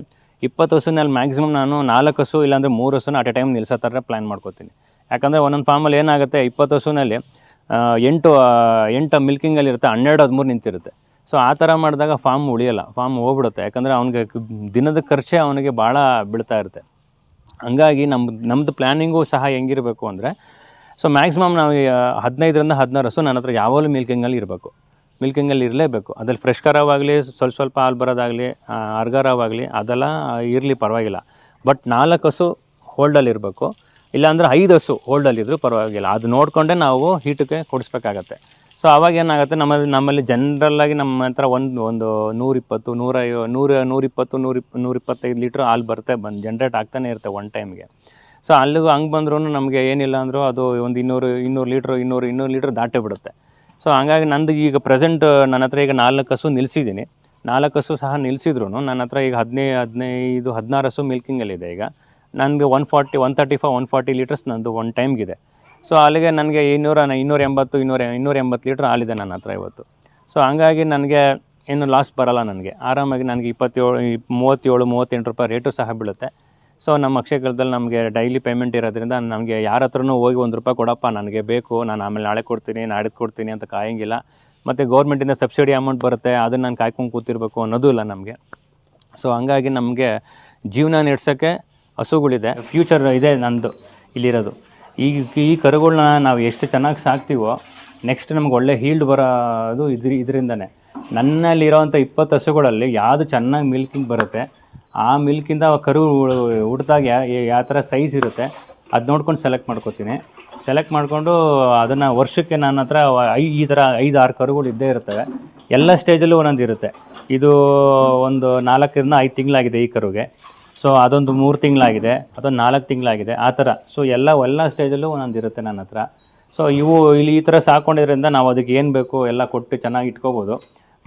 ಇಪ್ಪತ್ತು ಹಸುನಲ್ಲಿ ಮ್ಯಾಕ್ಸಿಮಮ್ ನಾನು ನಾಲ್ಕು ಹಸು ಇಲ್ಲಾಂದರೆ ಮೂರು ಹಸುನ ಅಟ್ ಎ ಟೈಮ್ ನಿಲ್ಲಿಸೋ ಥರ ಪ್ಲ್ಯಾನ್ ಮಾಡ್ಕೋತೀನಿ. ಯಾಕಂದರೆ ಒಂದೊಂದು ಫಾರ್ಮಲ್ಲಿ ಏನಾಗುತ್ತೆ, ಇಪ್ಪತ್ತು ಹಸುನಲ್ಲಿ ಎಂಟು ಎಂಟು ಮಿಲ್ಕಿಂಗಲ್ಲಿ ಇರುತ್ತೆ, ಹನ್ನೆರಡು, ಹದಿಮೂರು ನಿಂತಿರುತ್ತೆ. ಸೊ ಆ ಥರ ಮಾಡಿದಾಗ ಫಾರ್ಮ್ ಉಳಿಯಲ್ಲ ಫಾರ್ಮ್ ಹೋಗ್ಬಿಡುತ್ತೆ. ಯಾಕಂದರೆ ಅವನಿಗೆ ದಿನದ ಖರ್ಚೇ ಅವನಿಗೆ ಭಾಳ ಬೀಳ್ತಾ ಇರುತ್ತೆ. ಹಂಗಾಗಿ ನಮ್ಮ ನಮ್ಮದು ಪ್ಲ್ಯಾನಿಂಗು ಸಹ ಹೆಂಗಿರಬೇಕು ಅಂದರೆ ಸೊ ಮ್ಯಾಕ್ಸಿಮಮ್ ನಾವು ಹದಿನೈದರಿಂದ ಹದಿನಾರು ಹಸು ನನ್ನ ಹತ್ರ ಯಾವಾಗಲೂ ಮಿಲ್ಕಿಂಗಲ್ಲಿ ಇರಬೇಕು. ಮಿಲ್ಕಿಂಗಲ್ಲಿ ಇರಲೇಬೇಕು. ಅದ್ರಲ್ಲಿ ಫ್ರೆಶ್ ಕರಾವಾಗಲಿ ಸ್ವಲ್ಪ ಸ್ವಲ್ಪ ಹಾಲು ಬರೋದಾಗಲಿ ಅರ್ಗರವಾಗಲಿ ಅದೆಲ್ಲ ಇರಲಿ ಪರವಾಗಿಲ್ಲ. ಬಟ್ ನಾಲ್ಕು ಹಸು ಹೋಲ್ಡಲ್ಲಿ ಇರಬೇಕು. ಇಲ್ಲಾಂದರೆ ಐದು ಹಸು ಹೋಲ್ಡಲ್ಲಿದ್ದರೂ ಪರವಾಗಿಲ್ಲ. ಅದು ನೋಡಿಕೊಂಡೆ ನಾವು ಹೀಟಕ್ಕೆ ಕೊಡಿಸ್ಬೇಕಾಗತ್ತೆ. ಸೊ ಆವಾಗ ಏನಾಗುತ್ತೆ, ನಮ್ಮ, ನಮ್ಮಲ್ಲಿ ಜನರಲ್ಲಾಗಿ ನಮ್ಮ ಹತ್ರ ಒಂದು ಒಂದು ನೂರಿಪ್ಪತ್ತು, ನೂರ ನೂರ, ನೂರಿಪ್ಪತ್ತು ನೂರಿಪ್ ನೂರಿಪ್ಪತ್ತೈದು ಲೀಟ್ರ್ ಹಾಲು ಬರುತ್ತೆ, ಬಂದು ಜನ್ರೇಟ್ ಆಗ್ತಾನೆ ಇರುತ್ತೆ ಒನ್ ಟೈಮ್ಗೆ ಸೊ ಅಲ್ಲಿಗೂ ಹಂಗೆ ಬಂದ್ರೂ ನಮಗೆ ಏನಿಲ್ಲ ಅಂದರೂ ಅದು ಒಂದು ಇನ್ನೂರು ಇನ್ನೂರು ಲೀಟ್ರ್ ಇನ್ನೂರು ಇನ್ನೂರು ಲೀಟ್ರ್ ದಾಟೇ ಬಿಡುತ್ತೆ. ಸೊ ಹಂಗಾಗಿ ನಂದು ಈಗ ಪ್ರೆಸೆಂಟ್ ನನ್ನ ಹತ್ರ ಈಗ ನಾಲ್ಕು ಹಸು ನಿಲ್ಲಿಸಿದ್ದೀನಿ ನಾಲ್ಕು ಹಸು ಸಹ ನಿಲ್ಲಿಸಿದ್ರು ನನ್ನ ಹತ್ರ ಈಗ ಹದಿನೈದು ಹದಿನೈದು ಹದಿನಾರು ಹಸು ಮಿಲ್ಕಿಂಗಲ್ಲಿದೆ ಈಗ. ನನಗೆ one forty one thirty five one forty litres ನಂದು ಒನ್ ಟೈಮ್ಗಿದೆ ಸೊ ಅಲ್ಲಿಗೆ ನನಗೆ ಇನ್ನೂರ ಇನ್ನೂರ ಎಂಬತ್ತು, ಇನ್ನೂರ ಇನ್ನೂರ ಎಂಬತ್ತು ಲೀಟ್ರ್ ಹಾಲಿದೆ ನನ್ನ ಹತ್ರ ಇವತ್ತು. ಸೊ ಹಂಗಾಗಿ ನನಗೆ ಏನು ಲಾಸ್ ಬರಲ್ಲ ನನಗೆ. ಆರಾಮಾಗಿ ನನಗೆ ಇಪ್ಪತ್ತೇಳು, ಇಪ್- ಮೂವತ್ತೇಳು, ಮೂವತ್ತೆಂಟು ರೂಪಾಯಿ ರೇಟು ಸಹ ಬೀಳುತ್ತೆ. ಸೊ ನಮ್ಮ ಅಕ್ಷಯಕಲ್ದಲ್ಲಿ ನಮಗೆ ಡೈಲಿ ಪೇಮೆಂಟ್ ಇರೋದ್ರಿಂದ ನಮಗೆ ಯಾರ ಹತ್ರನೂ ಹೋಗಿ ಒಂದು ರೂಪಾಯಿ ಕೊಡಪ್ಪ, ನನಗೆ ಬೇಕು, ನಾನು ಆಮೇಲೆ ನಾಳೆ ಕೊಡ್ತೀನಿ ನಾಡಿದ್ದು ಕೊಡ್ತೀನಿ ಅಂತ ಕಾಯಂಗಿಲ್ಲ. ಮತ್ತು ಗೌರ್ಮೆಂಟಿಂದ ಸಬ್ಸಿಡಿ ಅಮೌಂಟ್ ಬರುತ್ತೆ, ಅದನ್ನು ನಾನು ಕಾಯ್ಕೊಂಡು ಕೂತಿರ್ಬೇಕು ಅನ್ನೋದು ಇಲ್ಲ ನಮಗೆ. ಸೊ ಹಂಗಾಗಿ ನಮಗೆ ಜೀವನ ನಡೆಸೋಕ್ಕೆ ಹಸುಗಳಿದೆ ಫ್ಯೂಚರ್ ಇದೆ ನಂದು ಇಲ್ಲಿರೋದು. ಈಗ ಈ ಕರುಗಳನ್ನ ನಾವು ಎಷ್ಟು ಚೆನ್ನಾಗಿ ಸಾಕ್ತೀವೋ ನೆಕ್ಸ್ಟ್ ನಮ್ಗೆ ಒಳ್ಳೆ ಹೀಲ್ಡ್ ಬರೋದು ಇದ್ರ, ಇದರಿಂದನೇ. ನನ್ನಲ್ಲಿರೋವಂಥ ಇಪ್ಪತ್ತು ಹಸುಗಳಲ್ಲಿ ಯಾವುದು ಚೆನ್ನಾಗಿ ಮಿಲ್ಕಿಂಗ್ ಬರುತ್ತೆ ಆ ಮಿಲ್ಕಿಂದ ಕರು ಹುಡ್ದಾಗ ಯಾವ ಥರ ಸೈಜ್ ಇರುತ್ತೆ. ಅದು ನೋಡ್ಕೊಂಡು ಸೆಲೆಕ್ಟ್ ಮಾಡ್ಕೊತೀನಿ. ಸೆಲೆಕ್ಟ್ ಮಾಡಿಕೊಂಡು ಅದನ್ನು ವರ್ಷಕ್ಕೆ ನನ್ನ ಹತ್ರ ಐ, ಈ ಥರ ಐದು ಆರು ಕರುಗಳು ಇದ್ದೇ ಇರ್ತವೆ. ಎಲ್ಲ ಸ್ಟೇಜಲ್ಲೂ ಒಂದೊಂದು ಇರುತ್ತೆ. ಇದು ಒಂದು ನಾಲ್ಕರಿಂದ ಐದು ತಿಂಗಳಾಗಿದೆ ಈ ಕರುಗೆ. ಸೊ, ಅದೊಂದು ಮೂರು ತಿಂಗಳಾಗಿದೆ, ಅದೊಂದು ನಾಲ್ಕು ತಿಂಗಳಾಗಿದೆ, ಆ ಥರ. ಸೊ, ಎಲ್ಲ ಎಲ್ಲ ಸ್ಟೇಜಲ್ಲೂ ಒಂದೊಂದು ಇರುತ್ತೆ ನನ್ನ ಹತ್ರ. ಸೊ, ಇವು ಇಲ್ಲಿ ಈ ಥರ ಸಾಕೊಂಡಿದ್ರಿಂದ ನಾವು ಅದಕ್ಕೆ ಏನು ಬೇಕು ಎಲ್ಲ ಕೊಟ್ಟು ಚೆನ್ನಾಗಿ ಇಟ್ಕೋಬೋದು.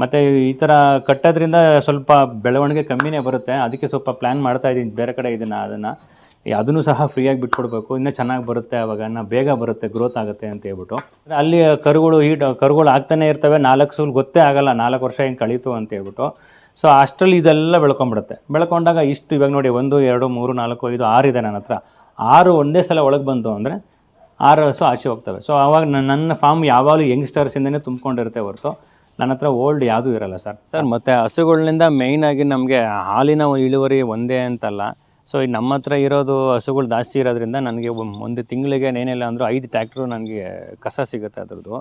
ಮತ್ತು ಈ ಥರ ಕಟ್ಟೋದ್ರಿಂದ ಸ್ವಲ್ಪ ಬೆಳವಣಿಗೆ ಕಮ್ಮಿನೇ ಬರುತ್ತೆ. ಅದಕ್ಕೆ ಸ್ವಲ್ಪ ಪ್ಲ್ಯಾನ್ ಮಾಡ್ತಾ ಇದ್ದೀನಿ. ಬೇರೆ ಕಡೆ ಇದನ್ನು, ಅದನ್ನು. ಅದನ್ನು ಸಹ ಫ್ರೀಯಾಗಿ ಬಿಟ್ಕೊಡ್ಬೇಕು. ಇನ್ನೂ ಚೆನ್ನಾಗಿ ಬರುತ್ತೆ ಅವಾಗ. ನಾ ಬೇಗ ಬರುತ್ತೆ. ಗ್ರೋತ್ ಆಗುತ್ತೆ ಅಂತ ಹೇಳ್ಬಿಟ್ಟು. ಅಲ್ಲಿ ಕರುಗಳು ಹೀಟ್ ಕರುಗಳು ಆಗ್ತಾನೆ ಇರ್ತವೆ. ನಾಲ್ಕು ಸೂಲ್ ಗೊತ್ತೇ ಆಗಲ್ಲ. ನಾಲ್ಕು ವರ್ಷ ಹಿಂಗೆ ಕಳೀತು ಅಂತ ಹೇಳ್ಬಿಟ್ಟು. ಸೊ ಅಷ್ಟರಲ್ಲಿ ಇದೆಲ್ಲ ಬೆಳ್ಕೊಂಬಿಡುತ್ತೆ. ಬೆಳ್ಕೊಂಡಾಗ ಇಷ್ಟು ಇವಾಗ ನೋಡಿ, ಒಂದು, ಎರಡು, ಮೂರು, ನಾಲ್ಕು, ಐದು, ಆರು ಇದೆ ನನ್ನ ಹತ್ರ. ಆರು ಒಂದೇ ಸಲ ಒಳಗೆ ಬಂತು ಅಂದರೆ ಆರು ಸೊ ಆಚೆ ಹೋಗ್ತವೆ. ಸೊ ಆವಾಗ ನನ್ನ ಫಾರ್ಮ್ ಯಾವಾಗಲೂ ಯಂಗ್ಸ್ಟರ್ಸಿಂದನೇ ತುಂಬಿಕೊಂಡಿರುತ್ತೆ ಹೊರತು. ನನ್ನ ಹತ್ರ ಓಲ್ಡ್ ಯಾವುದೂ ಇರಲ್ಲ ಸರ್. ಸರ್, ಮತ್ತು ಹಸುಗಳಿಂದ ಮೇಯ್ನಾಗಿ ನಮಗೆ ಹಾಲಿನ ಇಳುವರಿ ಒಂದೇ ಅಂತಲ್ಲ. ಸೊ ಈಗ ನಮ್ಮ ಹತ್ರ ಇರೋದು ಹಸುಗಳು ಜಾಸ್ತಿ ಇರೋದ್ರಿಂದ ನನಗೆ ಒಂದು ತಿಂಗಳಿಗೆ ಏನಿಲ್ಲ ಅಂದರೂ ಐದು ಟ್ಯಾಕ್ಟ್ರು ನನಗೆ ಕಸ ಸಿಗುತ್ತೆ ಅದ್ರದ್ದು.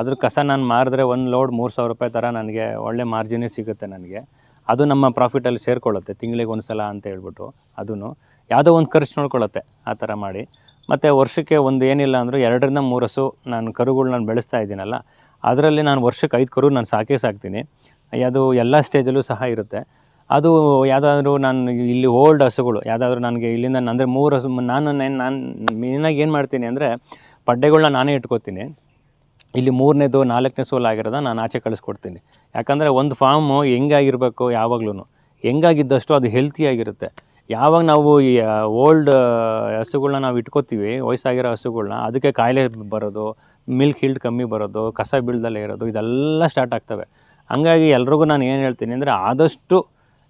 ಅದ್ರ ಕಸ ನಾನು ಮಾರಿದ್ರೆ ಒಂದು ಲೋಡ್ ಮೂರು ಸಾವಿರ ರೂಪಾಯಿ ಥರ ನನಗೆ ಒಳ್ಳೆ ಮಾರ್ಜಿನೇ ಸಿಗುತ್ತೆ ನನಗೆ. ಅದು ನಮ್ಮ ಪ್ರಾಫಿಟಲ್ಲಿ ಸೇರಿಕೊಳ್ಳುತ್ತೆ, ತಿಂಗಳಿಗೆ ಒಂದು ಸಲ ಅಂತ ಹೇಳ್ಬಿಟ್ಟು ಅದೂ ಯಾವುದೋ ಒಂದು ಖರ್ಚು ನೋಡ್ಕೊಳ್ಳುತ್ತೆ, ಆ ಥರ ಮಾಡಿ. ಮತ್ತು ವರ್ಷಕ್ಕೆ ಒಂದು ಏನಿಲ್ಲ ಅಂದರೂ ಎರಡರಿಂದ ಮೂರು ಹಸು ನಾನು ಕರುಗಳು ನಾನು ಬೆಳೆಸ್ತಾ ಇದ್ದೀನಲ್ಲ ಅದರಲ್ಲಿ ನಾನು ವರ್ಷಕ್ಕೆ ಐದು ಕರು ನಾನು ಸಾಕೇ ಸಾಕ್ತೀನಿ. ಅದು ಎಲ್ಲ ಸ್ಟೇಜಲ್ಲೂ ಸಹ ಇರುತ್ತೆ. ಅದು ಯಾವುದಾದ್ರೂ ನಾನು ಇಲ್ಲಿ ಓಲ್ಡ್ ಹಸುಗಳು, ಯಾವುದಾದ್ರೂ ನನಗೆ ಇಲ್ಲಿಂದ ಅಂದರೆ ಮೂರು ಹಸು ನಾನು ನೇನ್- ಮೇನಾಗಿ ಏನು ಮಾಡ್ತೀನಿ ಅಂದರೆ ಪಡ್ಡೆಗಳನ್ನ ನಾನೇ ಇಟ್ಕೋತೀನಿ. ಇಲ್ಲಿ ಮೂರನೇದು, ನಾಲ್ಕನೇ ಸೋಲ್ ಆಗಿರೋದ ನಾನು ಆಚೆ ಕಳಿಸ್ಕೊಡ್ತೀನಿ. ಯಾಕಂದರೆ ಒಂದು ಫಾರ್ಮು ಹೆಂಗಾಗಿರ್ಬೇಕು ಯಾವಾಗ್ಲೂ ಹೆಂಗಾಗಿದ್ದಷ್ಟು ಅದು ಹೆಲ್ತಿಯಾಗಿರುತ್ತೆ ಯಾವಾಗ ನಾವು ಈ ಓಲ್ಡ್ ಹಸುಗಳನ್ನ ನಾವು ಇಟ್ಕೋತೀವಿ, ವಯಸ್ಸಾಗಿರೋ ಹಸುಗಳನ್ನ ಅದಕ್ಕೆ ಕಾಯಿಲೆ ಬರೋದು ಮಿಲ್ಕ್ ಹಿಲ್ಡ್ ಕಮ್ಮಿ ಬರೋದು, ಕಸ ಬೀಳ್ದಲ್ಲೇ ಇರೋದು, ಇದೆಲ್ಲ ಸ್ಟಾರ್ಟ್ ಆಗ್ತವೆ. ಹಾಗಾಗಿ ಎಲ್ರಿಗೂ ನಾನು ಏನು ಹೇಳ್ತೀನಿ ಅಂದರೆ ಆದಷ್ಟು